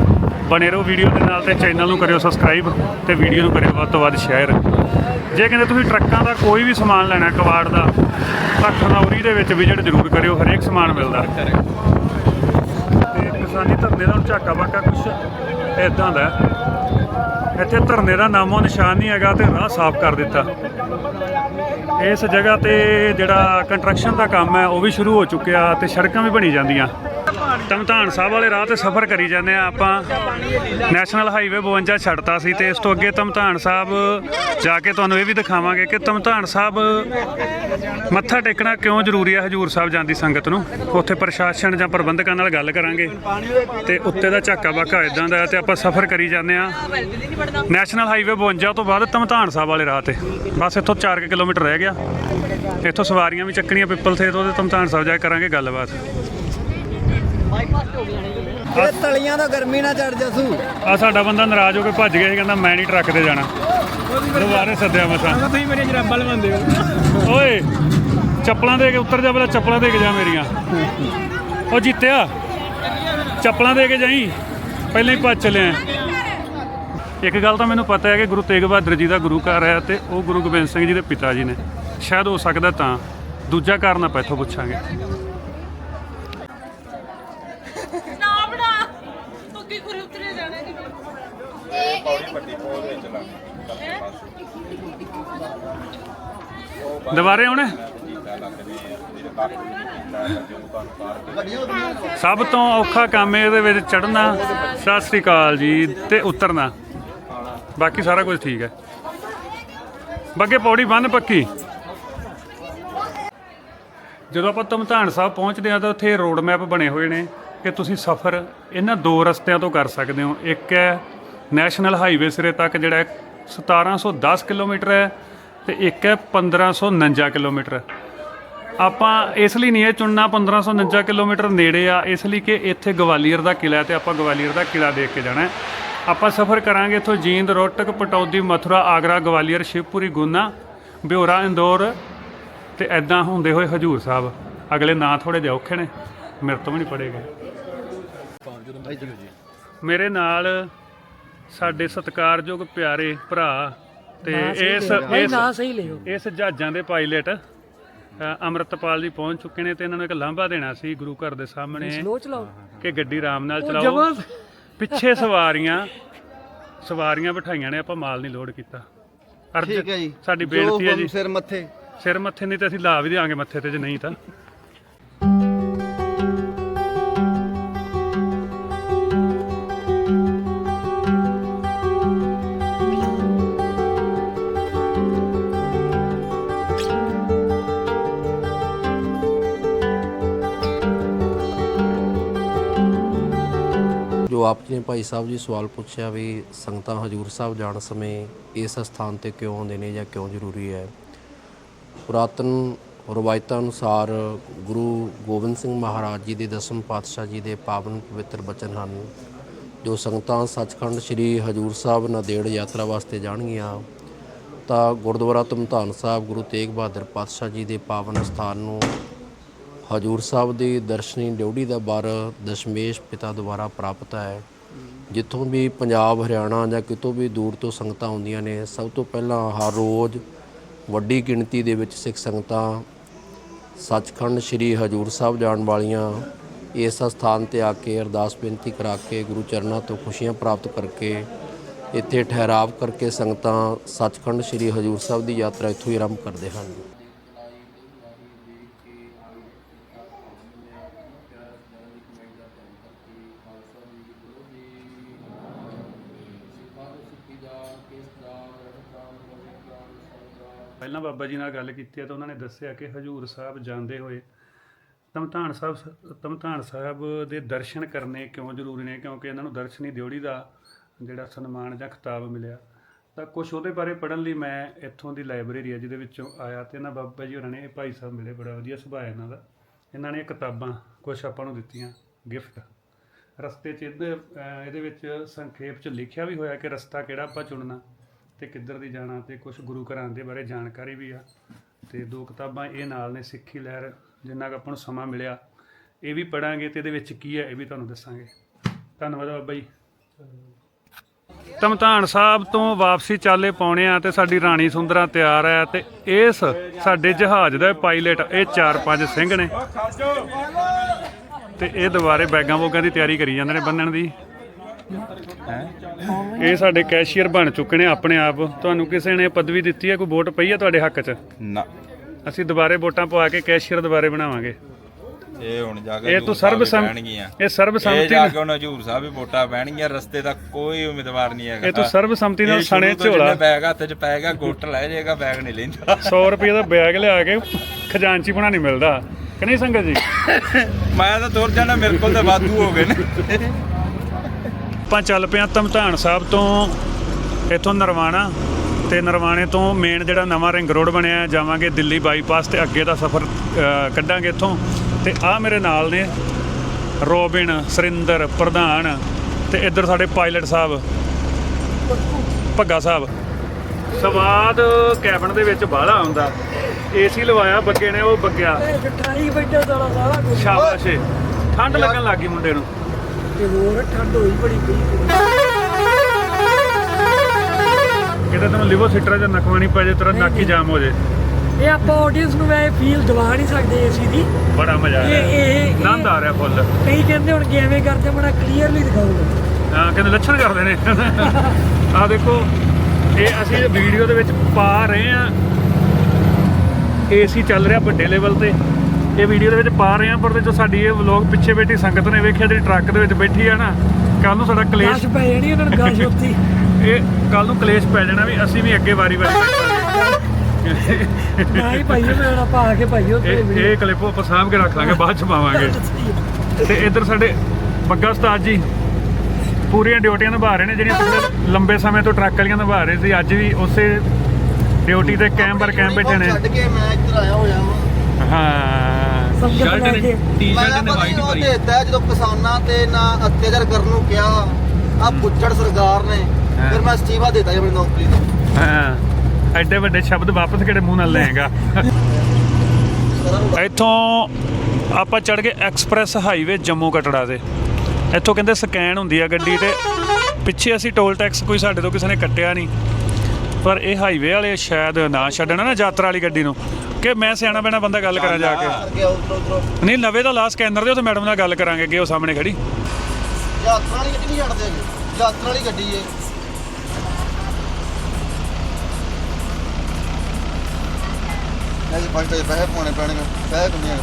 ਬਣੇ ਰਹੋ ਵੀਡੀਓ ਦੇ ਨਾਲ ਤੇ ਚੈਨਲ ਨੂੰ ਕਰਿਓ ਸਬਸਕ੍ਰਾਈਬ ਤੇ ਵੀਡੀਓ ਨੂੰ ਕਰਿਓ ਵੱਧ ਤੋਂ ਵੱਧ ਸ਼ੇਅਰ ਜੇ ਕਹਿੰਦੇ ਤੁਸੀਂ ਟਰੱਕਾਂ ਦਾ ਕੋਈ ਵੀ ਸਮਾਨ ਲੈਣਾ ਕਵਾੜ ਦਾ, ਤਾਂ ਖਨੌਰੀ ਦੇ ਵਿੱਚ ਵਿਜ਼ਿਟ ਜ਼ਰੂਰ ਕਰਿਓ, ਹਰੇਕ ਸਮਾਨ ਮਿਲਦਾ। ਤੇ ਕਿਸਾਨੀ ਧਰਨੇ ਦਾ ਝਾਕਾ ਬਾਕਾ ਕੁਛ ਇਦਾਂ ਦਾ ਇੱਥੇ ਧਰਨੇ ਦਾ ਨਾਮੋ ਨਿਸ਼ਾਨ ਨਹੀਂ ਹੈਗਾ ਤੇ ਰਾਹ ਸਾਫ਼ ਕਰ ਦਿੱਤਾ। ਇਸ ਜਗ੍ਹਾ ਤੇ ਜਿਹੜਾ ਕੰਸਟਰਕਸ਼ਨ ਦਾ ਕੰਮ ਹੈ, ਉਹ ਵੀ ਸ਼ੁਰੂ ਹੋ ਚੁੱਕਿਆ ਤੇ ਸੜਕਾਂ ਵੀ ਬਣੀ ਜਾਂਦੀਆਂ। ਤਮਤਾਨ ਸਾਹਿਬ ਵਾਲੇ ਰਾਹ ਤੇ ਸਫ਼ਰ ਕਰੀ ਜਾਂਦੇ ਆ ਆਪਾਂ। ਨੈਸ਼ਨਲ ਹਾਈਵੇ 52 ਛੱਡਤਾ ਸੀ ਤੇ ਇਸ ਤੋਂ ਅੱਗੇ ਤਮਤਾਨ ਸਾਹਿਬ ਜਾ ਕੇ ਤੁਹਾਨੂੰ ਇਹ ਵੀ ਦਿਖਾਵਾਂਗੇ ਕਿ ਤਮਤਾਨ ਸਾਹਿਬ ਮੱਥਾ ਟੇਕਣਾ ਕਿਉਂ ਜ਼ਰੂਰੀ ਹੈ ਹਜੂਰ ਸਾਹਿਬ ਜਾਂਦੀ ਸੰਗਤ ਨੂੰ? ਉੱਥੇ ਪ੍ਰਸ਼ਾਸਨ ਜਾਂ ਪ੍ਰਬੰਧਕਾਂ ਨਾਲ ਗੱਲ ਕਰਾਂਗੇ ਤੇ ਉੱਤੇ ਦਾ ਝਾਕਾ ਬਾਕਾ ਇਦਾਂ ਦਾ ਹੈ ਤੇ ਆਪਾਂ ਸਫ਼ਰ ਕਰੀ ਜਾਂਦੇ ਆ ਨੈਸ਼ਨਲ ਹਾਈਵੇ 52 ਤੋਂ ਬਾਅਦ ਤਮਤਾਨ ਸਾਹਿਬ ਵਾਲੇ ਰਾਹ ਤੇ। ਬਸ ਇੱਥੋਂ 4 ਕਿਲੋਮੀਟਰ ਰਹਿ ਗਿਆ। ਇੱਥੋਂ ਸਵਾਰੀਆਂ ਵੀ ਚੱਕਣੀਆਂ ਪਿੱਪਲ ਥੇ ਤੋਂ ਤੇ ਤਮਤਾਨ ਸਾਹਿਬ ਜਾ ਕੇ ਕਰਾਂਗੇ ਗੱਲਬਾਤ। ਇਹ ਤਲੀਆਂ ਤੋਂ ਗਰਮੀ ਨਾ ਚੜ ਜਸੂ ਆ ਸਾਡਾ ਬੰਦਾ ਨਾਰਾਜ਼ ਹੋ ਕੇ ਭੱਜ ਗਿਆ ਸੀ ਕਹਿੰਦਾ ਮੈਂ ਨਹੀਂ ਟਰੱਕ ਤੇ ਜਾਣਾ। ਦੁਬਾਰੇ ਸੱਦਿਆ ਮਸਾਂ ਤੁਸੀਂ ਮੇਰੀਆਂ ਜਰਾਬਾਂ ਲਵਾਉਂਦੇ ਹੋ। ਓਏ ਚੱਪਲਾਂ ਦੇ ਕੇ ਉੱਤਰ ਜਾ ਪਹਿਲਾਂ ਚੱਪਲਾਂ ਦੇ ਕੇ ਜਾ ਮੇਰੀਆਂ। ਉਹ ਜਿੱਤਿਆ। ਚੱਪਲਾਂ ਦੇ ਕੇ ਜਾਈ। ਪਹਿਲਾਂ ਹੀ ਭੱਜ ਚੱਲਿਆ। ਇੱਕ ਗੱਲ ਤਾਂ ਮੈਨੂੰ ਪਤਾ ਹੈ ਕਿ ਗੁਰੂ ਤੇਗ ਬਹਾਦਰ ਜੀ ਦਾ ਗੁਰੂ ਘਰ ਹੈ ਤੇ ਉਹ ਗੁਰੂ ਗੋਬਿੰਦ ਸਿੰਘ ਜੀ ਦੇ ਪਿਤਾ ਜੀ ਨੇ। ਸ਼ਾਇਦ ਹੋ ਸਕਦਾ ਤਾਂ। ਦੂਜਾ ਕਾਰਨ ਆਪਾਂ ਇੱਥੋਂ ਪੁੱਛਾਂਗੇ ਨਾ ਬਣਾ ਅੱਗੇ ਖੁਰੇ ਉਤਰੇ ਜਾਣਾ ਕਿਵੇਂ ਦੁਬਾਰੇ ਆਉਣਾ? ਸਭ ਤੋਂ ਔਖਾ ਕੰਮ ਇਹਦੇ ਵਿੱਚ ਚੜਨਾ ਸਤਿ ਸ੍ਰੀ ਅਕਾਲ ਜੀ, ਤੇ ਉਤਰਨਾ। ਬਾਕੀ ਸਾਰਾ ਕੁਝ ਠੀਕ ਹੈ। ਬੱਗੇ ਪੌੜੀ ਬੰਨ ਪੱਕੀ। ਜਦੋਂ ਆਪਾਂ ਤਮਧਾਨ ਸਾਹਿਬ ਪਹੁੰਚਦੇ ਹਾਂ ਤਾਂ ਉੱਥੇ ਰੋਡ ਮੈਪ ਬਣੇ ਹੋਏ ਨੇ ਕਿ ਤੁਸੀਂ ਸਫ਼ਰ ਇਹਨਾਂ ਦੋ ਰਸਤਿਆਂ ਤੋਂ ਕਰ ਸਕਦੇ ਹੋ। ਇੱਕ ਹੈ ਨੈਸ਼ਨਲ ਹਾਈਵੇ ਸਿਰੇ ਤੱਕ ਜਿਹੜਾ ਹੈ 1710 ਕਿਲੋਮੀਟਰ ਹੈ ਤੇ ਇੱਕ ਹੈ 1549 ਕਿਲੋਮੀਟਰ। ਆਪਾਂ ਇਸ ਲਈ ਨਹੀਂ ਇਹ ਚੁਣਨਾ 1549 ਕਿਲੋਮੀਟਰ ਨੇੜੇ ਆ ਇਸ ਲਈ ਕਿ ਇੱਥੇ ਗਵਾਲੀਅਰ ਦਾ ਕਿਲਾ ਹੈ ਤੇ ਆਪਾਂ ਗਵਾਲੀਅਰ ਦਾ ਕਿਲਾ ਦੇਖ ਕੇ ਜਾਣਾ ਆਪਾਂ ਸਫ਼ਰ ਕਰਾਂਗੇ ਇੱਥੋਂ ਜੀਂਦ ਰੋਹਤਕ ਪਟੌਦੀ ਮਥੁਰਾ ਆਗਰਾ ਗਵਾਲੀਅਰ ਸ਼ਿਵਪੁਰੀ ਗੁਨਾ ਬਿਹੋਰਾ ਇੰਦੌਰ ਤੇ ਐਦਾਂ ਹੁੰਦੇ ਹੋਏ ਹਜੂਰ ਸਾਹਿਬ। ਅਗਲੇ ਨਾਂ ਥੋੜੇ ਜਿਹੇ ਔਖੇ ਨੇ ਮੇਰੇ ਤੋਂ ਵੀ ਨਹੀਂ ਪੜੇਗਾ ਮੇਰੇ ਨਾਲ ਸਾਡੇ ਸਤਿਕਾਰਯੋਗ ਪਿਆਰੇ ਭਰਾ ਤੇ ਇਸ ਇਸ ਸਹੀ ਲਿਓ। ਇਸ ਜਹਾਜ਼ਾਂ ਦੇ ਪਾਇਲਟ ਅੰਮ੍ਰਿਤਪਾਲ ਜੀ ਪਹੁੰਚ ਚੁੱਕੇ ਨੇ ਤੇ ਇਹਨਾਂ ਨੂੰ ਇੱਕ ਲਾਂਭਾ ਦੇਣਾ ਸੀ ਗੁਰੂ ਘਰ ਦੇ ਸਾਹਮਣੇ ਸਲੋ ਚਲਾਓ। ਕਿ ਗੱਡੀ ਆਰਾਮ ਨਾਲ ਚਲਾਓ। ਪਿੱਛੇ ਸਵਾਰੀਆਂ ਸਵਾਰੀਆਂ ਬਿਠਾਈਆਂ ਨੇ ਆਪਾਂ ਮਾਲ ਨਹੀਂ ਲੋਡ ਕੀਤਾ। ਅਰਜ ਠੀਕ ਹੈ ਜੀ। ਸਾਡੀ ਬੇਨਤੀ ਹੈ ਜੀ। ਸਿਰ ਮੱਥੇ। ਸਿਰ ਮੱਥੇ ਨਹੀਂ ਤੇ ਅਸੀਂ ਲਾ ਵੀ ਦਿਆਂਗੇ ਮੱਥੇ ਤੇ ਜੇ ਨਹੀਂ ਤਾਂ। ਨੇ ਭਾਈ ਸਾਹਿਬ ਜੀ ਸਵਾਲ ਪੁੱਛਿਆ ਵੀ ਸੰਗਤਾਂ ਹਜੂਰ ਸਾਹਿਬ ਜਾਣ ਸਮੇਂ ਇਸ ਸਥਾਨ ਤੇ ਕਿਉਂ ਆਉਂਦੇ ਨੇ ਜਾਂ ਕਿਉਂ ਜ਼ਰੂਰੀ ਹੈ? ਪੁਰਾਤਨ ਰਵਾਇਤਾਂ ਅਨੁਸਾਰ ਗੁਰੂ ਗੋਬਿੰਦ ਸਿੰਘ ਮਹਾਰਾਜ ਜੀ ਦੇ ਦਸਮ ਪਾਤਸ਼ਾਹ ਜੀ ਦੇ ਪਾਵਨ ਪਵਿੱਤਰ ਬਚਨ ਹਨ, ਜੋ ਸੰਗਤਾਂ ਸੱਚਖੰਡ ਸ੍ਰੀ ਹਜੂਰ ਸਾਹਿਬ ਨਦੇੜ ਯਾਤਰਾ ਵਾਸਤੇ ਜਾਣਗੀਆਂ। ਤਾਂ ਗੁਰਦੁਆਰਾ ਧਮਧਾਨ ਸਾਹਿਬ ਗੁਰੂ ਤੇਗ ਬਹਾਦਰ ਪਾਤਸ਼ਾਹ ਜੀ ਦੇ ਪਾਵਨ ਸਥਾਨ ਨੂੰ ਹਜੂਰ ਸਾਹਿਬ ਦੀ ਦਰਸ਼ਨੀ ਡਿਊਟੀ ਦਾ ਬਾਰ ਦਸ਼ਮੇਸ਼ ਪਿਤਾ ਦੁਆਰਾ ਪ੍ਰਾਪਤ ਹੈ। ਜਿੱਥੋਂ ਵੀ ਪੰਜਾਬ, ਹਰਿਆਣਾ ਜਾਂ ਕਿਤੋਂ ਵੀ ਦੂਰ ਤੋਂ ਸੰਗਤਾਂ ਆਉਂਦੀਆਂ ਨੇ, ਸਭ ਤੋਂ ਪਹਿਲਾਂ ਹਰ ਰੋਜ਼ ਵੱਡੀ ਗਿਣਤੀ ਦੇ ਵਿੱਚ ਸਿੱਖ ਸੰਗਤਾਂ ਸੱਚਖੰਡ ਸ੍ਰੀ ਹਜੂਰ ਸਾਹਿਬ ਜਾਣ ਵਾਲੀਆਂ ਇਸ ਸਥਾਨ ਤੇ ਆ ਕੇ ਅਰਦਾਸ ਬੇਨਤੀ ਕਰਾ ਕੇ, ਗੁਰੂ ਚਰਨਾਂ ਤੋਂ ਖੁਸ਼ੀਆਂ ਪ੍ਰਾਪਤ ਕਰਕੇ ਇੱਥੇ ਠਹਿਰਾਵ ਕਰਕੇ ਸੰਗਤਾਂ ਸੱਚਖੰਡ ਸ੍ਰੀ ਹਜੂਰ ਸਾਹਿਬ ਦੀ ਯਾਤਰਾ ਇੱਥੋਂ ਹੀ ਆਰੰਭ ਕਰਦੇ ਹਨ। ਬਾਬਾ ਜੀ ਨਾਲ ਗੱਲ ਕੀਤੀ ਹੈ ਤਾਂ ਉਹਨਾਂ ਨੇ ਦੱਸਿਆ ਕਿ ਹਜੂਰ ਸਾਹਿਬ ਜਾਂਦੇ ਹੋਏ ਤਮਤਾਨ ਸਾਹਿਬ ਤਮਤਾਨ ਸਾਹਿਬ ਦੇ ਦਰਸ਼ਨ ਕਰਨੇ ਕਿਉਂ ਜ਼ਰੂਰੀ ਨੇ? ਕਿਉਂਕਿ ਇਹਨਾਂ ਨੂੰ ਦਰਸ਼ਨੀ ਦਿਉੜੀ ਦਾ ਜਿਹੜਾ ਸਨਮਾਨ ਜਾਂ ਖਿਤਾਬ ਮਿਲਿਆ। ਤਾਂ ਕੁਝ ਉਹਦੇ ਬਾਰੇ ਪੜ੍ਹਨ ਲਈ ਮੈਂ ਇੱਥੋਂ ਦੀ ਲਾਇਬ੍ਰੇਰੀ ਹੈ ਜਿਹਦੇ ਵਿੱਚੋਂ ਆਇਆ ਤੇ ਇਹਨਾਂ ਬਾਬਾ ਜੀ ਹੋਰਾਂ ਨੇ, ਇਹ ਭਾਈ ਸਾਹਿਬ ਮਿਲੇ, ਬੜਾ ਵਧੀਆ ਸੁਭਾਅ ਇਹਨਾਂ ਦਾ। ਇਹਨਾਂ ਨੇ ਇਹ ਕਿਤਾਬਾਂ ਕੁਝ ਆਪਾਂ ਨੂੰ ਦਿੱਤੀਆਂ, ਗਿਫਟ। ਰਸਤੇ 'ਚ ਇਹਦੇ ਇਹਦੇ ਵਿੱਚ ਸੰਖੇਪ 'ਚ ਲਿਖਿਆ ਵੀ ਹੋਇਆ ਕਿ ਰਸਤਾ ਕਿਹੜਾ ਆਪਾਂ ਚੁਣਨਾ। ਤੇ ਕਿੱਧਰ ਦੀ ਜਾਣਾ ਤੇ ਕੁਝ ਗੁਰੂ ਘਰਾਂ ਦੇ ਬਾਰੇ ਜਾਣਕਾਰੀ ਵੀ ਆ। ਤੇ ਦੋ ਕਿਤਾਬਾਂ ਇਹ ਨਾਲ ਨੇ, ਸਿੱਖੀ ਲਹਿਰ, ਜਿੰਨਾ ਕੁ ਆਪਾਂ ਨੂੰ ਸਮਾਂ ਮਿਲਿਆ। ਇਹ ਵੀ ਪੜਾਂਗੇ ਤੇ ਇਹਦੇ ਵਿੱਚ ਕੀ ਹੈ ਇਹ ਵੀ ਤੁਹਾਨੂੰ ਦੱਸਾਂਗੇ। ਧੰਨਵਾਦ ਬਾਬਾ ਜੀ। ਤਮਤਾਨ ਸਾਹਿਬ ਤੋਂ ਵਾਪਸੀ ਚਾਲੇ ਪਾਉਣੇ ਆ ਤੇ ਸਾਡੀ ਰਾਣੀ ਸੁੰਦਰਾ ਤਿਆਰ ਹੈ ਤੇ ਇਸ ਸਾਡੇ ਜਹਾਜ਼ ਦਾ ਪਾਇਲਟ, ਇਹ ਚਾਰ ਪੰਜ ਸਿੰਘ ਨੇ। ਤੇ ਇਹ ਦੁਬਾਰੇ ਬੈਗਾਂ ਬੋਗਾਂ ਦੀ ਤਿਆਰੀ ਕਰੀ ਜਾਂਦੇ ਨੇ ਬੰਨਣ ਦੀ। ਇਹ ਸਾਡੇ ਕੈਸ਼ੀਅਰ ਬਣ ਚੁੱਕੇ ਨੇ ਆਪਣੇ ਆਪ। ਤੁਹਾਨੂੰ ਕਿਸੇ ਨੇ ਪਦਵੀ ਦਿੱਤੀ ਹੈ ਕੋਈ ਵੋਟ ਪਈ ਹੈ ਤੁਹਾਡੇ ਹੱਕ 'ਚ? ਨਾ। ਅਸੀਂ ਦੁਬਾਰੇ ਵੋਟਾਂ ਪਵਾ ਕੇ ਕੈਸ਼ੀਅਰ ਦੁਬਾਰੇ ਬਣਾਵਾਂਗੇ। ਇਹ ਹੁਣ ਜਾ ਕੇ ਇਹ ਤੋਂ ਸਰਬਸੰਮ- ਪੈਣਗੀਆਂ। ਇਹ ਸਰਬਸੰਮਤੀ ਇਹ ਜਾ ਨਾਲ- ਕੇ ਹੁਣ ਹਜੂਰ ਸਾਹਿਬ ਹੀ ਵੋਟਾਂ ਪੈਣਗੀਆਂ ਰਸਤੇ ਦਾ ਕੋਈ ਉਮੀਦਵਾਰ ਨਹੀਂ ਹੈਗਾ। ਇਹ ਤੋਂ ਸਰਬਸੰਮਤੀ ਨਾਲ ਇਹ ਸ਼ੁਰੂ ਸਣੇ ਝੋਲਾ। ਬੈਗ ਹੱਥ 'ਚ ਪਏਗਾ ਗੁੱਟ ਲੈ ਜਾਏਗਾ ਬੈਗ ਨਹੀਂ ਲੈਂਦਾ। 100 ਰੁਪਏ ਦਾ ਬੈਗ ਲਿਆ ਕੇ ਖਜ਼ਾਨਚੀ ਬਣਾ ਨਹੀਂ ਮਿਲਦਾ। ਕਿ ਨਹੀਂ ਸੰਗਤ ਜੀ? ਮੈਂ ਤਾਂ ਤੁਰ ਜਾਣਾ ਮੇਰੇ ਕੋਲ ਤਾਂ ਵਾਧੂ ਹੋ ਗਏ ਨੇ। ਆਪਾਂ ਚੱਲ ਪਿਆ ਧਮਧਾਨ ਸਾਹਿਬ ਤੋਂ ਇੱਥੋਂ ਨਰਵਾਣਾ ਤੇ ਨਰਵਾਣੇ ਤੋਂ ਮੇਨ ਜਿਹੜਾ ਨਵਾਂ ਰਿੰਗ ਰੋਡ ਬਣਿਆ ਜਾਵਾਂਗੇ ਦਿੱਲੀ ਬਾਈਪਾਸ ਤੇ ਅੱਗੇ ਦਾ ਸਫ਼ਰ ਕੱਢਾਂਗੇ ਇੱਥੋਂ। ਤੇ ਆ ਮੇਰੇ ਨਾਲ ਨੇ ਰੋਬਿਨ ਸਰਿੰਦਰ ਪ੍ਰਧਾਨ ਤੇ ਇੱਧਰ ਸਾਡੇ ਪਾਇਲਟ ਸਾਹਿਬ ਭੱਗਾ ਸਾਹਿਬ। ਸਵਾਦ ਕੈਬਨ ਦੇ ਵਿੱਚ ਬਾਹਲਾ ਆਉਂਦਾ। ਏਸੀ ਲਵਾਇਆ ਬੱਗੇ ਨੇ ਉਹ ਬੱਗਿਆ। ਠੰਡ ਲੱਗਣ ਲੱਗੀ ਮੁੰਡੇ ਨੂੰ। ਤੇ ਹੋਰ ਠੰਡ ਹੋਈ ਬੜੀ ਪਈ ਕਿਤੇ ਤੈਨੂੰ ਲਿਵੋ ਸਿਟਰਾ ਜਾਂ ਨਖਵਾਣੀ ਪੈ ਜੇ ਤੇਰਾ ਨੱਕ ਹੀ ਜਾਮ ਹੋ ਜੇ। ਇਹ ਆਪਾਂ ਆਡੀਅנס ਨੂੰ ਵੈ ਫੀਲ ਦਵਾ ਨਹੀਂ ਸਕਦੇ ਏਸੀ ਦੀ। ਬੜਾ ਮਜ਼ਾ ਆ ਇਹ ਰਿਹਾ ਇਹ ਆਨੰਦ ਆ ਰਿਹਾ ਫੁੱਲ ਕਈ ਕਹਿੰਦੇ ਹੁਣ ਕਿਵੇਂ ਕਰਦੇ ਬੜਾ ਕਲੀਅਰਲੀ ਦਿਖਾਉਂਗੇ ਹਾਂ ਕਹਿੰਦੇ ਲੱਛਣ ਕਰਦੇ ਨੇ। ਆ ਦੇਖੋ ਇਹ ਅਸੀਂ ਵੀਡੀਓ ਦੇ ਵਿੱਚ ਪਾ ਰਹੇ ਆ ਏਸੀ ਚੱਲ ਰਿਹਾ ਵੱਡੇ ਲੈਵਲ ਤੇ। ਇਹ ਵੀਡੀਓ ਦੇ ਵਿੱਚ ਪਾ ਰਹੇ ਆ ਪਰ ਜੋ ਸਾਡੀ ਇਹ ਵਲੌਗ ਪਿੱਛੇ ਬੈਠੀ ਸੰਗਤ ਨੇ ਵੇਖਿਆ ਜਿਹੜੀ ਟਰੱਕ ਦੇ ਵਿੱਚ ਬੈਠੀ ਆ ਨਾ ਕੱਲ ਨੂੰ ਸਾਡਾ ਕਲੇਸ਼ ਪੈ ਜਾਣੀ ਉਹਨਾਂ ਨੂੰ ਗਾਸ਼ ਉੱਤੀ ਇਹ ਕੱਲ ਨੂੰ ਕਲੇਸ਼ ਪੈ ਜਾਣਾ ਵੀ ਅਸੀਂ ਵੀ ਅੱਗੇ ਵਾਰੀ ਵਾਰੀ ਬੈਠਾਂਗੇ ਨਾ ਹੀ ਭਾਈਓ ਮੈਂ ਨਾ ਪਾ ਕੇ ਭਾਈਓ ਤੇ ਇਹ ਇਹ ਕਲਿੱਪ ਆਪਾਂ ਸਾਂਭ ਕੇ ਰੱਖ ਲਾਂਗੇ ਬਾਅਦ ਚ ਪਾਵਾਂਗੇ। ਤੇ ਇੱਧਰ ਸਾਡੇ ਬੱਗਾ ਉਸਤਾਦ ਜੀ ਪੂਰੀਆਂ ਡਿਊਟੀਆਂ ਨਿਭਾ ਰਹੇ ਨੇ ਜਿਹੜੀਆਂ ਪਿਛਲੇ ਲੰਬੇ ਸਮੇਂ ਤੋਂ ਟਰੱਕ ਵਾਲੀਆਂ ਨਿਭਾ ਰਹੇ ਸੀ ਅੱਜ ਵੀ ਉਸੇ ਡਿਊਟੀ ਤੇ ਕੈਂਪ ਪਰ ਕੈਂਪ ਬੈਠੇ ਨੇ। ਛੱਡ ਕੇ ਮੈਂ ਇੱਧਰ ਆਇਆ ਹੋਇਆ ਵਾਂ। ਹਾਂ। ਸੰਗਤ ਲੈ ਕੇ ਮੈਂ ਪਤਾ ਨਹੀਂ ਉਹ ਦੇਤਾ ਹੈ ਜਦੋਂ ਕਿਸਾਨਾਂ ਤੇ ਨਾ ਅਤਿਆਚਾਰ ਕਰਨ ਨੂੰ ਕਿਹਾ ਆ ਪੁੱਛੜ ਸਰਕਾਰ ਨੇ ਫਿਰ ਮੈਂ ਅਸਤੀਫਾ ਦੇਤਾ ਜੀ ਆਪਣੀ ਨੌਕਰੀ ਤੋਂ। ਹਾਂ। ਐਡੇ ਵੱਡੇ ਸ਼ਬਦ ਵਾਪਸ ਕਿਹੜੇ ਮੂੰਹ ਨਾਲ ਲਏਗਾ? ਇੱਥੋਂ ਆਪਾਂ ਚੜ ਗਏ ਐਕਸਪ੍ਰੈਸ ਹਾਈਵੇ ਜੰਮੂ ਕਟੜਾ ਤੇ ਇੱਥੋਂ ਕਹਿੰਦੇ ਸਕੈਨ ਹੁੰਦੀ ਆ ਗੱਡੀ ਤੇ। ਪਿੱਛੇ ਅਸੀਂ ਟੋਲ ਟੈਕਸ ਕੋਈ ਸਾਡੇ ਤੋਂ ਕਿਸੇ ਨੇ ਕੱਟਿਆ ਨਹੀਂ। ਪਰ ਇਹ ਹਾਈਵੇ ਵਾਲੇ ਸ਼ਾਇਦ ਨਾ ਛੱਡਣ ਨਾ ਯਾਤਰਾ ਵਾਲੀ ਗੱਡੀ ਨੂੰ। ਕਿ ਮੈਂ ਸਿਆਣਾ ਬੈਣਾ ਬੰਦਾ ਗੱਲ ਕਰਾਂ ਜਾ ਕੇ। ਅੱਗੇ ਉਧਰ ਉਧਰ ਨਹੀਂ ਨਵੇਂ ਦਾ ਲਾਸਟ ਸਕੈਨਰ ਦੇ ਉੱਥੇ ਮੈਡਮ ਨਾਲ ਗੱਲ ਕਰਾਂਗੇ ਅੱਗੇ ਉਹ ਸਾਹਮਣੇ ਖੜੀ। ਯਾਤਰਾ ਵਾਲੀ ਗੱਡੀ ਨਹੀਂ ਛੱਡਦੇ ਹੈਗੇ। ਯਾਤਰਾ ਵਾਲੀ ਗੱਡੀ ਏ। ਇਹ ਪੰਜ ਤੇ ਪੈਸੇ ਪਾਉਣੇ ਪੈਣਗੇ ਪੈਸੇ ਦੁਨੀਆ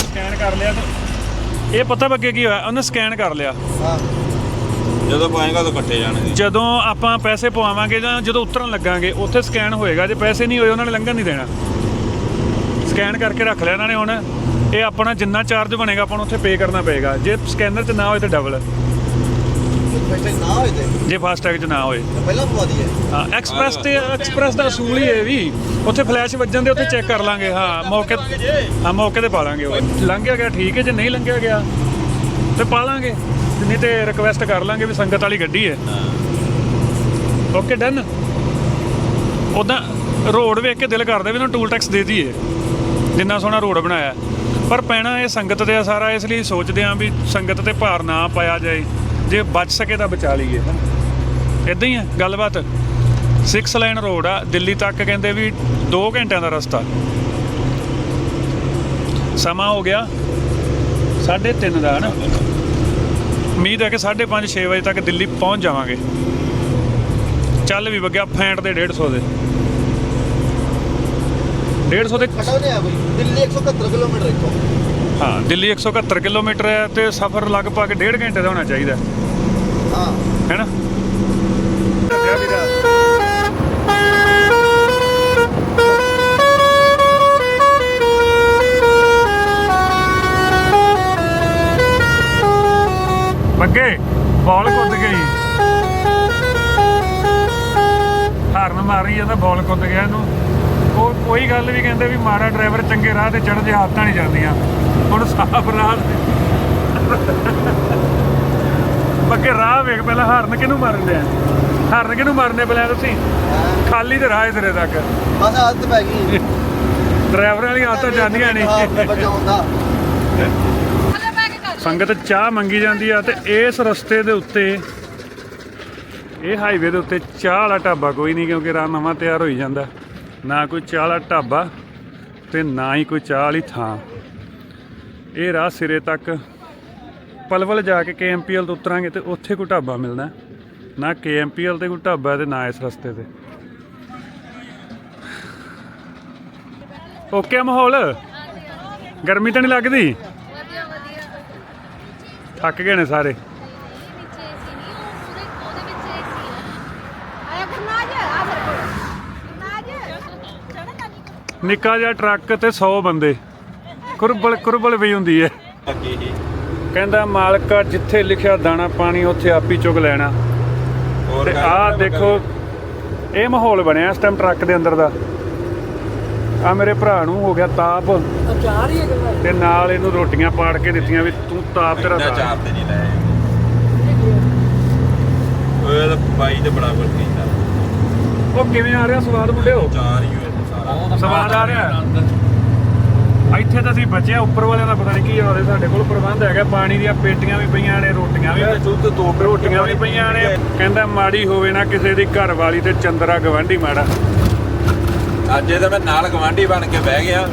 ਸਕੈਨ ਕਰ ਲਿਆ ਤੇ ਇਹ ਪਤਾ ਬੱਗੇ ਕੀ ਹੋਇਆ ਉਹਨੇ ਸਕੈਨ ਕਰ ਲਿਆ। ਹਾਂ। ਜਦੋਂ ਪਾਏਗਾ ਤਾਂ ਕੱਟੇ ਜਾਣਗੇ। ਜਦੋਂ ਆਪਾਂ ਪੈਸੇ ਪਵਾਵਾਂਗੇ ਜਾਂ ਜਦੋਂ ਉਤਰਨ ਲੱਗਾਂਗੇ ਉੱਥੇ ਸਕੈਨ ਹੋਏਗਾ। ਜੇ ਪੈਸੇ ਨਹੀਂ ਹੋਏ ਉਹਨਾਂ ਨੇ ਲੰਘਣ ਨਹੀਂ ਦੇਣਾ। ਸਕੈਨ ਕਰਕੇ ਰੱਖ ਲਿਆ ਇਹਨਾਂ ਨੇ ਹੁਣ। ਇਹ ਆਪਣਾ ਜਿੰਨਾ ਚਾਰਜ ਬਣੇਗਾ ਆਪਾਂ ਨੂੰ ਉੱਥੇ ਪੇ ਕਰਨਾ ਪਏਗਾ। ਜੇ ਸਕੈਨਰ 'ਚ ਨਾ ਹੋਏ ਤਾਂ ਡਬਲ ਪੈਸੇ ਨਾ ਹੋਏ ਤੇ? ਜੇ ਫਾਸਟੈਗ 'ਚ ਨਾ ਹੋਏ। ਪਹਿਲਾਂ ਪਵਾ ਦਈਏ। ਹਾਂ ਐਕਸਪ੍ਰੈਸ ਤੇ ਐਕਸਪ੍ਰੈਸ ਦਾ ਅਸੂਲ ਹੀ ਇਹ ਵੀ। ਉੱਥੇ ਫਲੈਸ਼ ਵੱਜਣ ਦੇ ਉੱਥੇ ਚੈੱਕ ਕਰ ਲਾਂਗੇ। ਹਾਂ ਮੌਕੇ ਹਾਂ ਮੌਕੇ ਤੇ ਪਾ ਲਾਂਗੇ ਉਹ। ਲੰਘਿਆ ਗਿਆ ਠੀਕ ਹੈ। ਜੇ ਨਹੀਂ ਲੰਘਿਆ ਗਿਆ ਤੇ ਪਾ ਲਾਂਗੇ। ਨਹੀਂ ਤੇ ਰਿਕਵੈਸਟ ਕਰ ਲਾਂਗੇ ਵੀ ਸੰਗਤ ਵਾਲੀ ਗੱਡੀ ਹੈ। ਓਕੇ ਡਨ ਉਦਾਂ ਰੋਡ ਵੇਖ ਕੇ ਦਿਲ ਕਰਦਾ ਵੀ ਨਾ ਟੂਲ ਟੈਕਸ ਦੇ ਦਈਏ। ਜਿੰਨਾ ਸੋਹਣਾ ਰੋਡ ਬਣਾਇਆ। ਪਰ ਪੈਣਾ ਇਹ ਸੰਗਤ ਤੇ ਆ ਸਾਰਾ, ਇਸ ਲਈ ਸੋਚਦੇ ਆ ਵੀ ਸੰਗਤ ਤੇ ਭਾਰ ਨਾ ਪਾਇਆ ਜਾਏ। ਜੇ ਬਚ ਸਕੇ ਤਾਂ ਬਚਾ ਲਈਏ। ਇਦਾਂ ਹੀ ਹੈ ਗੱਲਬਾਤ। 6 ਲਾਈਨ ਰੋਡ ਆ, ਦਿੱਲੀ ਤੱਕ ਕਹਿੰਦੇ ਵੀ 2 ਘੰਟਿਆਂ ਦਾ ਰਸਤਾ। ਸਮਾਂ ਹੋ ਗਿਆ 3:30 ਦਾ ਹਨਾ ਉਮੀਦ ਹੈ ਕਿ 5:30 6 ਵਜੇ ਤੱਕ ਦਿੱਲੀ ਪਹੁੰਚ ਜਾਵਾਂਗੇ। ਚੱਲ ਵੀ ਵਗਿਆ ਫੈਂਟ ਦੇ 150 ਦੇ। 150 ਦੇ ਦਿੱਲੀ 171 ਕਿਲੋਮੀਟਰ ਇੱਥੋਂ। ਹਾਂ ਦਿੱਲੀ 171 ਕਿਲੋਮੀਟਰ ਹੈ ਤੇ ਸਫ਼ਰ ਲਗਭਗ 1.5 ਘੰਟੇ ਦਾ ਹੋਣਾ ਚਾਹੀਦਾ। ਹਾਂ। ਹੈਨਾ ਬੱਗੇ ਬਾਲ ਕੁੱਦ ਗਈ। ਹਾਰਨ ਮਾਰੀ ਜਾਂਦਾ ਬਾਲ ਕੁੱਦ ਗਿਆ ਇਹਨੂੰ। ਉਹ ਕੋਈ ਗੱਲ ਵੀ ਕਹਿੰਦੇ ਵੀ ਮਾੜਾ ਡਰਾਈਵਰ ਚੰਗੇ ਰਾਹ ਤੇ ਚੜ੍ਹਦੇ ਹੱਥਾਂ ਨਹੀਂ ਜਾਂਦੀਆਂ। ਹੁਣ ਸਾਫ਼ ਰਾਹ ਤੇ। ਬੱਗੇ ਰਾਹ ਵੇਖ ਪਹਿਲਾਂ ਹਾਰਨ ਕਿਹਨੂੰ ਮਾਰਨ ਡਿਆ? ਹਾਰਨ ਕਿਹਨੂੰ ਮਾਰਨੇ ਪਹਿਲਾਂ ਤੁਸੀਂ? ਖਾਲੀ ਤੇ ਰਾਹ ਹੈ ਤੇਰੇ ਤੱਕ। ਬਸ ਆਦਤ ਪੈ ਗਈ। ਡਰਾਈਵਰਾਂ ਵਾਲੀਆਂ ਆਦਤਾਂ ਜਾਂਦੀਆਂ ਨਹੀਂ। ਬਚਾਉਂਦਾ ਕੀ ਸੰਗਤ ਚਾਹ ਮੰਗੀ ਜਾਂਦੀ ਆ ਤੇ ਇਸ ਰਸਤੇ ਦੇ ਉੱਤੇ, ਇਹ ਹਾਈਵੇ ਦੇ ਉੱਤੇ ਚਾਹ ਵਾਲਾ ਢਾਬਾ ਕੋਈ ਨਹੀਂ ਕਿਉਂਕਿ ਰਾਹ ਨਵਾਂ ਤਿਆਰ ਹੋਈ ਜਾਂਦਾ। ਨਾ ਕੋਈ ਚਾਹ ਵਾਲਾ ਢਾਬਾ ਤੇ ਨਾ ਹੀ ਕੋਈ ਚਾਹ ਵਾਲੀ ਥਾਂ। ਇਹ ਰਾਹ ਸਿਰੇ ਤੱਕ ਪਲਵਲ ਜਾ ਕੇ ਕੇਐਮਪੀਐਲ ਤੋਂ ਉਤਰਾਂਗੇ ਤੇ ਉੱਥੇ ਕੋਈ ਢਾਬਾ ਮਿਲਣਾ। ਨਾ ਕੇਐਮਪੀਐਲ ਤੇ ਕੋਈ ਢਾਬਾ ਤੇ ਨਾ ਇਸ ਰਸਤੇ ਤੇ। ਓਕੇ ਮਾਹੌਲ? ਗਰਮੀ ਤਾਂ ਨਹੀਂ ਲੱਗਦੀ? ਕੋਲ ਗੁਰਨਾਜ ਚੜਾ ਨਾਨੀ ਨਿੱਕਾ ਜਿਹਾ ਟਰੱਕ ਤੇ 100 ਬੰਦੇ। ਕੁਰਬਲ ਕੁਰਬਲ ਵੀ ਹੁੰਦੀ ਹੈ। ਹੀ ਕਹਿੰਦਾ ਮਾਲਕਾ ਜਿੱਥੇ ਲਿਖਿਆ ਦਾਣਾ ਪਾਣੀ ਉੱਥੇ ਆਪੀ ਚੁਗ ਲੈਣਾ। ਤੇ ਆਹ ਦੇਖੋ ਇਹ ਮਾਹੌਲ ਬਣਿਆ ਇਸ ਟਾਈਮ ਟਰੱਕ ਦੇ ਅੰਦਰ ਦਾ। ਆ ਮੇਰੇ ਭਰਾ ਨੂੰ ਹੋ ਗਿਆ ਤਾਪ। ਅਚਾਰ ਹੀ ਹੈਗਾ ਤੇ ਨਾਲ ਇਹਨੂੰ ਰੋਟੀਆਂ ਪਾੜ ਕੇ ਦਿੱਤੀਆਂ ਵੀ ਤੂੰ ਤਾਪ ਤੇਰਾ ਇੰਨਾ ਤਾਪ। ਚਾਰ ਤੇ ਨਹੀਂ ਲਾਇਆ ਉਹ ਤਾਂ ਬਾਈ ਤੇ ਬੜਾ ਕੁਝ ਕੀਤਾ ਉਹ ਕਿਵੇਂ ਆ ਰਿਹਾ ਸਵਾਦ ਮੁੰਡਿਓ ਚਾਰ ਹੀ ਹੋਏ ਤੇ ਸਾਰਾ। ਸਵਾਦ ਆ ਰਿਹਾ। ਇੱਥੇ ਤਾਂ ਅਸੀਂ ਬਚਿਆ ਉੱਪਰ ਵਾਲਿਆਂ ਦਾ ਪਤਾ ਨਹੀਂ ਕੀ ਹੋ ਰਿਹਾ ਸਾਡੇ ਕੋਲ ਪ੍ਰਬੰਧ ਹੈਗਾ ਪਾਣੀ ਦੀਆਂ ਪੇਟੀਆਂ ਵੀ ਪਈਆਂ ਨੇ ਰੋਟੀਆਂ ਵੀ ਦੁੱਧ ਦੋ ਰੋਟੀਆਂ ਵੀ ਪਈਆਂ ਨੇ। ਕਹਿੰਦਾ ਮਾੜੀ ਹੋਵੇ ਨਾ ਕਿਸੇ ਦੀ ਘਰ ਵਾਲੀ ਤੇ ਚੰਦਰਾ ਗਵਾਂਢੀ ਮਾੜਾ। ਅੱਜ ਇਹ ਤਾਂ ਮੈਂ ਨਾਲ ਗਵਾਂਢੀ ਬਣ ਕੇ ਬਹਿ ਗਿਆ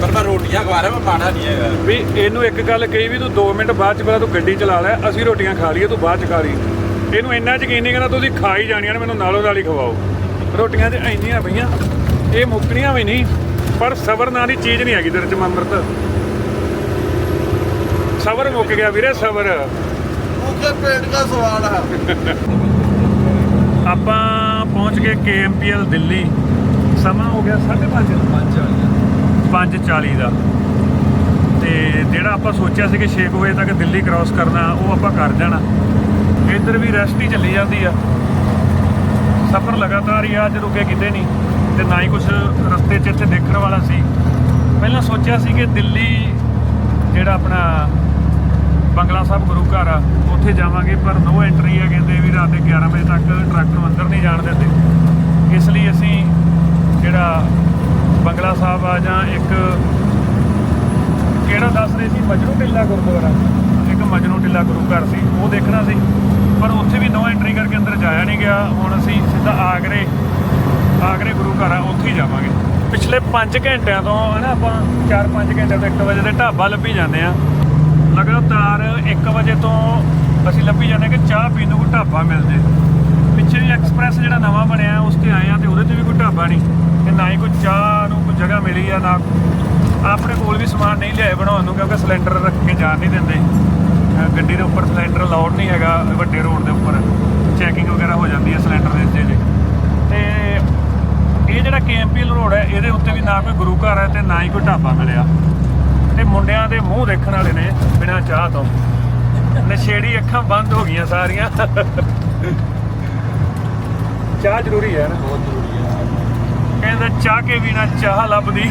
ਪਰ ਮੈਂ ਰੋਟੀਆਂ ਖਵਾ ਰਿਹਾ ਮੈਂ ਪਾਣਾ ਨਹੀਂ ਹੈਗਾ। ਵੀ ਇਹਨੂੰ ਇੱਕ ਗੱਲ ਕਹੀ ਵੀ ਤੂੰ 2 ਮਿੰਟ ਬਾਅਦ ਚ ਪਹਿਲਾਂ ਤੂੰ ਗੱਡੀ ਚਲਾ ਲੈ ਅਸੀਂ ਰੋਟੀਆਂ ਖਾ ਲਈਏ ਤੂੰ ਬਾਅਦ ਚ ਖਾ ਲਈ। ਇਹਨੂੰ ਇੰਨਾ ਯਕੀਨ ਨਹੀਂ ਕਹਿੰਦਾ ਤੁਸੀਂ ਖਾ ਹੀ ਜਾਣੀਆਂ ਨੇ ਮੈਨੂੰ ਨਾਲੋਂ ਨਾਲ ਹੀ ਖਵਾਓ। ਰੋਟੀਆਂ ਤੇ ਇੰਨੀਆਂ ਪਈਆਂ ਇਹ ਮੁੱਕਣੀਆਂ ਵੀ ਨਹੀਂ ਪਰ ਸਬਰ ਨਾਂ ਦੀ ਚੀਜ਼ ਨਹੀਂ ਹੈਗੀ ਤੇਰੇ ਚ ਅੰਮ੍ਰਿਤ। ਸਬਰ ਮੁੱਕ ਗਿਆ ਵੀਰੇ ਸਬਰ। ਭੁੱਖੇ ਪੇਟ ਦਾ ਸਵਾਲ ਹੈ। ਆਪਾਂ ਪਹੁੰਚ ਗਏ KMPL ਦਿੱਲੀ। ਸਮਾਂ ਹੋ ਗਿਆ 5:30 5:40 ਦਾ। ਤੇ ਜਿਹੜਾ ਆਪਾਂ ਸੋਚਿਆ ਸੀ ਕਿ 6 ਵਜੇ ਤੱਕ ਦਿੱਲੀ ਕ੍ਰਾਸ ਕਰਨਾ, ਉਹ ਆਪਾਂ ਕਰ ਜਾਣਾ। ਇੱਧਰ ਵੀ ਰੈਸਟ ਹੀ ਚੱਲੀ ਜਾਂਦੀ ਆ। ਸਫ਼ਰ ਲਗਾਤਾਰ ਹੀ ਆ, ਅੱਜ ਰੁਕੇ ਕਿਤੇ ਨਹੀਂ। ਤੇ ਨਾ ਹੀ ਕੁਝ ਰਸਤੇ 'ਚ ਇੱਥੇ ਦੇਖਣ ਵਾਲਾ ਸੀ। ਪਹਿਲਾਂ ਸੋਚਿਆ ਸੀ ਕਿ ਦਿੱਲੀ, ਜਿਹੜਾ ਆਪਣਾ ਬੰਗਲਾ ਸਾਹਿਬ ਗੁਰੂ ਘਰ ਆ, ਉੱਥੇ ਜਾਵਾਂਗੇ, ਪਰ ਨੋ ਐਂਟਰੀ ਆ, ਕਹਿੰਦੇ ਵੀ ਰਾਤ ਦੇ 11 ਵਜੇ ਤੱਕ ਟਰੈਕਟਰ ਨੂੰ ਅੰਦਰ ਨਹੀਂ ਜਾਣ ਦਿੰਦੇ। ਇਸ ਲਈ ਅਸੀਂ ਜਿਹੜਾ ਬੰਗਲਾ ਸਾਹਿਬ ਆ ਜਾਂ ਇੱਕ ਕਿਹੜਾ ਦੱਸ ਰਹੇ ਸੀ? ਮਜਨੂ ਟਿੱਲਾ ਗੁਰਦੁਆਰਾ। ਇੱਕ ਮਜਨੂ ਟਿੱਲਾ ਗੁਰੂ ਘਰ ਸੀ। ਉਹ ਦੇਖਣਾ ਸੀ। ਪਰ ਉੱਥੇ ਵੀ ਨੋ ਐਂਟਰੀ ਕਰਕੇ ਅੰਦਰ ਜਾਇਆ ਨਹੀਂ ਗਿਆ। ਹੁਣ ਅਸੀਂ ਸਿੱਧਾ ਆਗਰੇ ਆਗਰੇ ਗੁਰੂ ਘਰ ਆ, ਉੱਥੇ ਹੀ ਜਾਵਾਂਗੇ। ਪਿਛਲੇ 5 ਘੰਟਿਆਂ ਤੋਂ, ਹਨਾ, ਆਪਾਂ 4-5 ਘੰਟੇ ਤੋਂ 1 ਵਜੇ ਦੇ ਢਾਬਾ ਲੱਭੀ ਜਾਂਦੇ ਆ। ਲਗਾਤਾਰ 1 ਵਜੇ ਤੋਂ ਅਸੀਂ ਲੱਭੀ ਜਾਂਦੇ ਕਿ ਚਾਹ ਪੀਣ ਨੂੰ ਢਾਬਾ ਮਿਲ ਜੇ ਵੀ ਐਕਸਪ੍ਰੈਸ ਜਿਹੜਾ ਨਵਾਂ ਬਣਿਆ, ਉਸ ਤੇ ਆਏ ਆ ਤੇ ਉਹਦੇ ਤੇ ਵੀ ਕੋਈ ਢਾਬਾ ਨਹੀਂ ਤੇ ਨਾ ਹੀ ਕੋਈ ਚਾਹ ਨੂੰ ਕੋਈ ਜਗ੍ਹਾ ਮਿਲੀ ਆ, ਨਾ ਆਪਣੇ ਕੋਲ ਵੀ ਸਮਾਨ ਨਹੀਂ ਲਿਆਏ ਬਣਾਉਣ ਨੂੰ ਕਿਉਂਕਿ ਸਿਲੰਡਰ ਰੱਖ ਕੇ ਜਾਣ ਨਹੀਂ ਦਿੰਦੇ। ਗੱਡੀ ਦੇ ਉੱਪਰ ਸਿਲੰਡਰ ਅਲਾਉਡ ਨਹੀਂ ਹੈਗਾ, ਵੱਡੇ ਰੋਡ ਦੇ ਉੱਪਰ। ਚੈਕਿੰਗ ਵਗੈਰਾ ਹੋ ਜਾਂਦੀ ਹੈ ਸਿਲੰਡਰ ਦੇ ਉੱਤੇ ਜੇ। ਤੇ ਇਹ ਜਿਹੜਾ ਕੇਐਮਪੀਐਲ ਰੋਡ ਹੈ, ਇਹਦੇ ਉੱਤੇ ਵੀ ਨਾ ਕੋਈ ਗੁਰੂ ਘਰ ਹੈ ਤੇ ਨਾ ਹੀ ਕੋਈ ਢਾਬਾ ਮਿਲਿਆ। ਤੇ ਮੁੰਡਿਆਂ ਦੇ ਮੂੰਹ ਦੇਖਣ ਵਾਲੇ ਨੇ ਬਿਨਾਂ ਚਾਹ ਤੋਂ। ਨਸ਼ੇੜੀ ਅੱਖਾਂ ਬੰਦ ਹੋ ਗਈਆਂ ਸਾਰੀਆਂ। ਚਾਹ ਜ਼ਰੂਰੀ ਹੈ ਨਾ? ਬਹੁਤ ਜ਼ਰੂਰੀ ਹੈ। ਕਹਿੰਦਾ ਚਾਹ ਕੇ ਬਿਨਾ ਚਾਹ ਲੱਭਦੀ।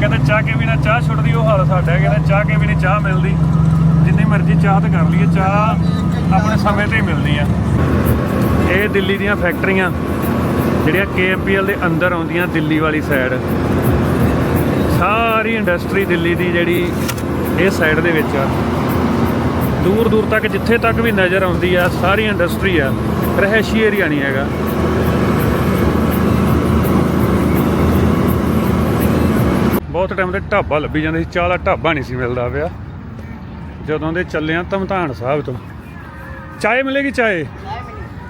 ਕਹਿੰਦਾ ਚਾਹ ਕੇ ਬਿਨਾ ਚਾਹ ਛੁੱਟਦੀ ਉਹ ਹਾਲ ਸਾਡਾ ਕਹਿੰਦਾ ਚਾਹ ਕੇ ਬਿਨਾ ਚਾਹ ਮਿਲਦੀ। ਜਿੰਨੀ ਮਰਜ਼ੀ ਚਾਹ ਤੇ ਕਰ ਲਈਏ ਚਾਹ ਆਪਣੇ ਸਮੇਂ ਤੇ ਹੀ ਮਿਲਦੀ ਆ। ਇਹ ਦਿੱਲੀ ਦੀਆਂ ਫੈਕਟਰੀਆਂ ਜਿਹੜੀਆਂ KMPL ਦੇ ਅੰਦਰ ਆਉਂਦੀਆਂ ਦਿੱਲੀ ਵਾਲੀ ਸਾਈਡ ਸਾਰੀ ਇੰਡਸਟਰੀ ਦਿੱਲੀ ਦੀ ਜਿਹੜੀ ਇਹ ਸਾਈਡ ਦੇ ਵਿੱਚ ਆ। ਦੂਰ ਦੂਰ ਤੱਕ ਜਿੱਥੇ ਤੱਕ ਵੀ ਨਜ਼ਰ ਆਉਂਦੀ ਆ ਸਾਰੀ ਇੰਡਸਟਰੀ ਆ। ਰਹਿਸ਼ੀ ਏਰੀਆ ਨਹੀਂ ਹੈਗਾ। ਬਹੁਤ ਟਾਈਮ ਤੇ ਢਾਬਾ ਲੱਭੀ ਜਾਂਦਾ ਸੀ ਚਾਹ ਦਾ ਢਾਬਾ ਨਹੀਂ ਸੀ ਮਿਲਦਾ ਪਿਆ। ਜਦੋਂ ਦੇ ਚੱਲੇ ਆ ਧਮਤਾਨ ਸਾਹਿਬ ਤੋਂ। ਚਾਹ ਮਿਲੇਗੀ ਚਾਹ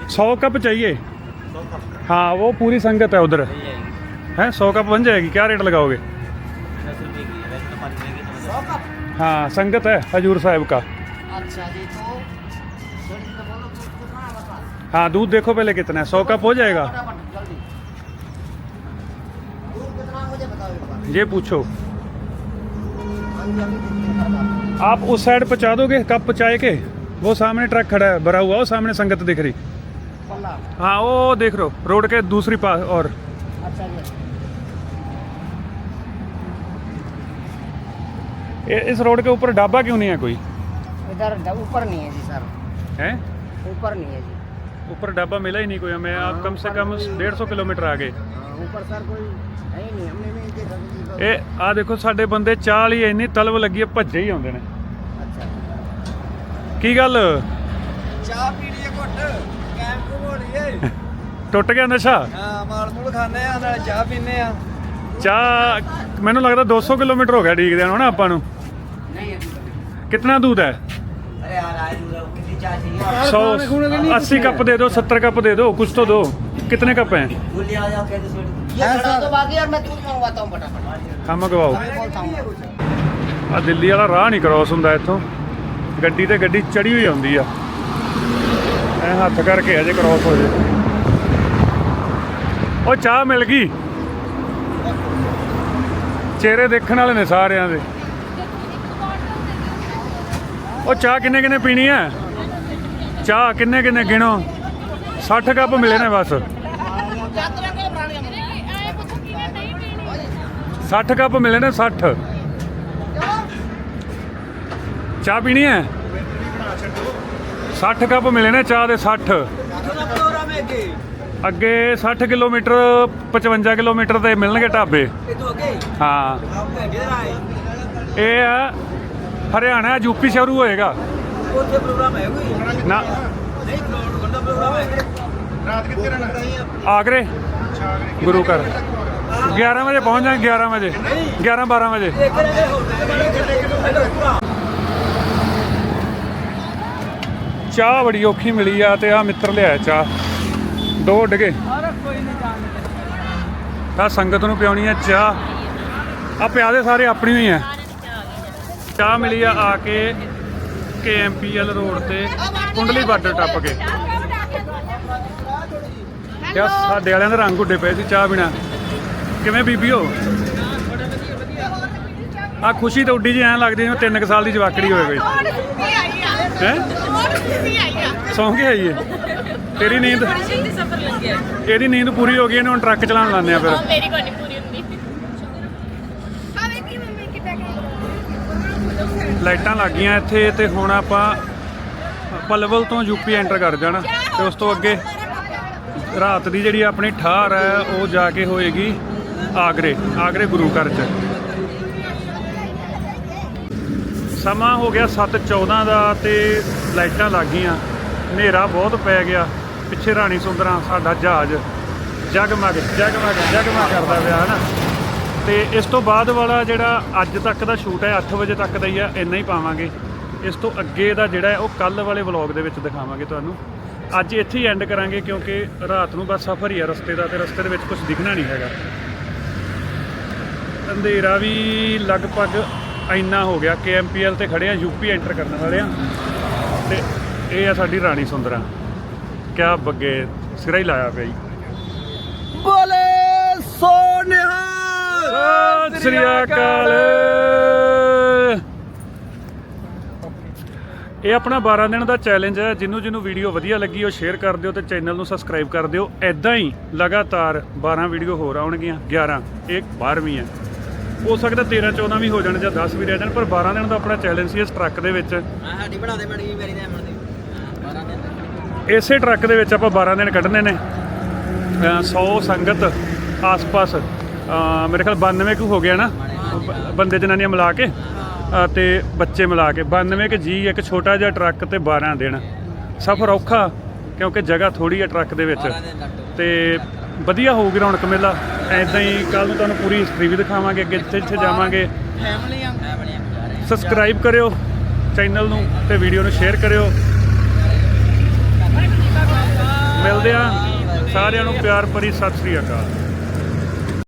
100 ਕੱਪ ਚਾਹੀਏ? ਹਾਂ ਉਹ ਪੂਰੀ ਸੰਗਤ ਹੈ उधर है सौ ਕੱਪ बन जाएगी क्या रेट लगाओगे हाँ संगत है हजूर साहब का हाँ दूध देखो पहले कितना है सौ कप हो जाएगा। ये पूछो। आप उस साइड पहुँचा दोगे कप चाय के? वो सामने ट्रक खड़ा है भरा हुआ वो सामने संगत दिख रही। हाँ वो देख रो रोड के दूसरी पास और। अच्छा इस रोड के ऊपर ढाबा क्यों नहीं है कोई? इधर ऊपर नहीं है जी सर। है? ऊपर नहीं है जी। ऊपर ढाबा मिला ही नहीं कोई हमें आप कम से कम डेढ़ सौ किलोमीटर आ गए ऊपर सर कोई है ही नहीं हमने नहीं देखा किसी को। ਇਹ ਆ ਦੇਖੋ ਸਾਡੇ ਬੰਦੇ ਚਾਹ ਲਈ ਇੰਨੀ ਤਲਬ ਲੱਗੀ ਹੈ ਭੱਜੇ ਹੀ ਆਉਂਦੇ ਨੇ अच्छा ਕੀ ਗੱਲ ਚਾਹ ਪੀ ਲਈਏ ਘੁੱਟ ਕੈਂਪ ਘੁਮਾਉਣੀਏ ਟੁੱਟ ਗਿਆ ਨਸ਼ਾ ਹਾਂ ਮਾਲ ਮੂਲ ਖਾਣੇ ਆ ਨਾਲ ਚਾਹ ਪੀਨੇ ਆ ਚਾਹ ਮੈਨੂੰ ਲੱਗਦਾ 200 ਕਿਲੋਮੀਟਰ ਹੋ ਗਿਆ ਡੀਕਦਿਆਂ ਨੂੰ ਨਾ ਆਪਾਂ ਨੂੰ ਕਿੰਨਾ ਦੂਰ ਹੈ ਅਰੇ ਯਾਰ ਆਏ ਨੂੰ ਕਿੰਨੀ ਚਾਹ चाहिए 100 80 कप दे दो 70 कप दे दो कुछ तो दो कितने कप हैं बोलिए आ जाओ कहते सुन ये खड़ा तो बाकी और मैं दूध मंगवाता हूँ फटाफट ਕੰਮ ਗਵਾਓ मैं बोलता हूँ ਆ ਦਿੱਲੀ ਵਾਲਾ ਰਾਹ ਨਹੀਂ ਕ੍ਰਾਸ ਹੁੰਦਾ ਇੱਥੋਂ ਗੱਡੀ ਤੇ ਗੱਡੀ ਚੜੀ ਹੋਈ ਆਉਂਦੀ ਆ ਐ ਹੱਥ ਕਰਕੇ ਅਜੇ ਕ੍ਰਾਸ ਹੋ ਜੇ ਉਹ ਚਾਹ ਮਿਲ ਗਈ ਚਿਹਰੇ ਦੇਖਣ ਵਾਲੇ ਨੇ ਸਾਰਿਆਂ ਦੇ ਉਹ ਚਾਹ ਕਿੰਨੇ ਕਿੰਨੇ ਪੀਣੀ ਹੈ ਚਾਹ ਕਿੰਨੇ ਕਿੰਨੇ ਗਿਣੋ? 60 ਕੱਪ ਮਿਲੇ ਨੇ ਬਸ। ਆਏ 60 ਕੱਪ ਮਿਲੇ ਨੇ 60 ਚਾਹ ਪੀਣੀ ਹੈ? 60 ਕੱਪ ਮਿਲੇ ਨੇ ਚਾਹ ਦੇ 60 ਅੱਗੇ ਅੱਗੇ 60 ਕਿਲੋਮੀਟਰ 55 ਕਿਲੋਮੀਟਰ ਤੇ ਮਿਲਣਗੇ ਢਾਬੇ। ਹਾਂ। ਇਹ ਆ, ਹਰਿਆਣਾ ਯੂਪੀ ਸ਼ੁਰੂ ਹੋਏਗਾ। ਉੱਥੇ ਪ੍ਰੋਗਰਾਮ ਹੈ ਕੋਈ ਨਾ। ਹੈ ਰਾਤ ਕਿੱਥੇ ਰਹਿਣਾ? ਆਗਰੇ। ਗੁਰੂ ਘਰ। 11 ਵਜੇ ਪਹੁੰਚ ਜਾਵਾਂਗੇ 11 ਵਜੇ। 11 12 ਵਜੇ। ਹੋ ਚਾਹ ਬੜੀ ਔਖੀ ਮਿਲੀ ਆ ਤੇ ਆ ਮਿੱਤਰ ਲਿਆਇਆ ਚਾਹ। ਦੋ ਉੱਡ ਗਏ। ਆ ਸੰਗਤ ਨੂੰ ਪਿਆਉਣੀ ਆ ਚਾਹ। ਆ ਪਿਆਦੇ ਸਾਰੇ ਆਪਣੀ ਹੋਈ ਆ। ਚਾਹ ਮਿਲੀ ਆ ਆ ਕੇ ਕੇਐਮਪੀਐਲ ਰੋਡ ਤੇ ਕੁੰਡਲੀ ਬਾਰਡਰ ਟੱਪ ਕੇ। ਕਿਆ ਸਾਡੇ ਵਾਲਿਆਂ ਦੇ ਰੰਗ ਉੱਡੇ ਪਏ ਸੀ ਚਾਹ ਬਿਨਾ। ਕਿਵੇਂ ਬੀਬੀਓ ਆ ਖੁਸ਼ੀ ਤਾਂ ਉੱਡੀ ਜੀ ਐਂ ਲੱਗਦੀ ਜਿਵੇਂ 3 ਸਾਲ ਦੀ ਜਵਾਕੜੀ ਹੋਵੇ ਕੋਈ। ਹੈ? ਸੌਂ ਕੇ ਆਈਏ। ਤੇਰੀ ਨੀਂਦ ਇਹਦੀ ਨੀਂਦ ਪੂਰੀ ਹੋ ਗਈ ਇਹਨੂੰ ਹੁਣ ਟਰੱਕ ਚਲਾਉਣ ਲਾਉਂਦੇ ਆ ਫਿਰ। ਮੇਰੀ ਕੋਈ ਨਹੀਂ ਪੂਰੀ ਹੁੰਦੀ ਆ ਵੇਖੀ ਮੰਮੀ ਕਿੱਦਾਂ ਲਾਈਟਾਂ ਲੱਗ ਗਈਆਂ ਇੱਥੇ ਤੇ ਹੁਣ ਆਪਾਂ ਪਲਵਲ ਤੋਂ ਯੂਪੀ ਐਂਟਰ ਕਰ ਜਾਣਾ ਤੇ ਉਸ ਤੋਂ ਅੱਗੇ ਰਾਤ ਦੀ ਜਿਹੜੀ ਆਪਣੀ ਠਾਰ ਹੈ, ਉਹ ਜਾ ਕੇ ਹੋਏਗੀ ਆਗਰੇ ਆਗਰੇ ਗੁਰੂ ਘਰ ਚ। ਸਮਾਂ ਹੋ ਗਿਆ 7:14 ਦਾ ਤੇ ਲਾਈਟਾਂ ਲੱਗ ਗਈਆਂ ਹਨੇਰਾ ਬਹੁਤ ਪੈ ਗਿਆ। ਪਿੱਛੇ ਰਾਣੀ ਸੁੰਦਰਾਂ, ਸਾਡਾ ਜਹਾਜ਼ ਜਗਮਗ ਜਗਮਗ ਜਗਮਗ ਕਰਦਾ ਪਿਆ ਨਾ? ਤੇ ਇਸ ਤੋਂ ਬਾਅਦ ਵਾਲਾ ਜਿਹੜਾ ਅੱਜ ਤੱਕ ਦਾ ਸ਼ੂਟ ਹੈ 8 ਵਜੇ ਤੱਕ ਦਾ ਹੀ ਆ, ਇੰਨਾ ਹੀ ਪਾਵਾਂਗੇ। ਇਸ ਤੋਂ ਅੱਗੇ ਦਾ ਜਿਹੜਾ ਉਹ ਕੱਲ ਵਾਲੇ ਵਲੌਗ ਦੇ ਵਿੱਚ ਦਿਖਾਵਾਂਗੇ ਤੁਹਾਨੂੰ। ਅੱਜ ਇੱਥੇ ਹੀ ਐਂਡ ਕਰਾਂਗੇ ਕਿਉਂਕਿ ਰਾਤ ਨੂੰ ਬਸ ਸਫ਼ਰ ਹੀ ਆ ਰਸਤੇ ਦਾ ਤੇ ਰਸਤੇ ਦੇ ਵਿੱਚ ਕੁਝ ਦਿਖਣਾ ਨਹੀਂ ਹੈਗਾ। ਅੰਧੇਰਾ ਵੀ ਲਗਭਗ ਇੰਨਾ ਹੋ ਗਿਆ ਕੇਐਮਪੀਐਲ ਤੇ ਖੜੇ ਆ ਯੂਪੀ ਐਂਟਰ ਕਰਨ ਵਾਲੇ ਆ। ਤੇ ਇਹ ਆ ਸਾਡੀ ਰਾਣੀ ਸੁੰਦਰਾ। ਕਿਆ ਬੱਗੇ, ਸਿਰਾ ਹੀ ਲਾਇਆ ਪਿਆ ਜੀ। ਬੋਲੇ ਸਤਿ ਸ੍ਰੀ ਅਕਾਲ। ਇਹ ਆਪਣਾ 12 ਦਿਨ ਦਾ ਚੈਲੰਜ ਹੈ। ਜਿਹਨੂੰ ਜਿਹਨੂੰ ਵੀਡੀਓ ਵਧੀਆ ਲੱਗੀ ਉਹ ਸ਼ੇਅਰ ਕਰ ਦਿਓ ਤੇ ਚੈਨਲ ਨੂੰ ਸਬਸਕ੍ਰਾਈਬ ਕਰ ਦਿਓ। ਐਦਾਂ ਹੀ ਲਗਾਤਾਰ 12 ਵੀਡੀਓ ਹੋਰ ਆਉਣਗੀਆਂ 11 ਇਹ 12ਵੀਂ ਹੈ। ਹੋ ਸਕਦਾ 13 14 ਵੀ ਹੋ ਜਾਣ ਜਾਂ 10 ਵੀ ਰਹਿ ਜਾਣ ਪਰ 12 ਦਿਨ ਦਾ ਆਪਣਾ ਚੈਲੰਜ ਸੀ ਇਸ ਟਰੱਕ ਦੇ ਵਿੱਚ। ਸਾਡੀ ਬਣਾ ਦੇ ਮੈਡਮ ਮੇਰੀ ਦੇ। ਅਮਨ ਦੇ। ਇਸੇ ਟਰੱਕ ਦੇ ਵਿੱਚ ਆਪਾਂ 12 ਦਿਨ ਕੱਢਣੇ ਨੇ। ਅ, 100 ਸੰਗਤ ਆਸ-ਪਾਸ ਮੇਰੇ ਖਿਆਲ 92 ਕੁ ਹੋ ਗਿਆ ਨਾ। ਬੰਦੇ ਜਨਾਨੀਆਂ ਮਿਲਾ ਕੇ ਤੇ ਬੱਚੇ ਮਿਲਾ ਕੇ। 92 ਕੁ ਜੀ ਇੱਕ ਛੋਟਾ ਜਿਹਾ ਟਰੱਕ ਤੇ 12 ਦਿਨ। ਸਫ਼ਰ ਔਖਾ ਕਿਉਂਕਿ ਜਗ੍ਹਾ ਥੋੜੀ ਹੈ ਟਰੱਕ ਦੇ ਵਿੱਚ। ਤੇ ਵਧੀਆ ਹੋਊਗੀ ਰੌਣਕ ਮੇਲਾ। ਐਦਾਂ ਹੀ ਕੱਲ ਨੂੰ ਤੁਹਾਨੂੰ ਪੂਰੀ ਹਿਸਟਰੀ ਵੀ ਦਿਖਾਵਾਂਗੇ ਅੱਗੇ ਜਿੱਥੇ ਜਿੱਥੇ ਜਾਵਾਂਗੇ। ਸਬਸਕ੍ਰਾਈਬ ਕਰਿਓ ਚੈਨਲ ਨੂੰ ਤੇ ਵੀਡੀਓ ਨੂੰ ਸ਼ੇਅਰ ਕਰਿਓ। ਮਿਲਦੇ ਆ ਸਾਰਿਆਂ ਨੂੰ ਪਿਆਰ ਭਰੀ ਸਤਿ ਸ੍ਰੀ ਅਕਾਲ।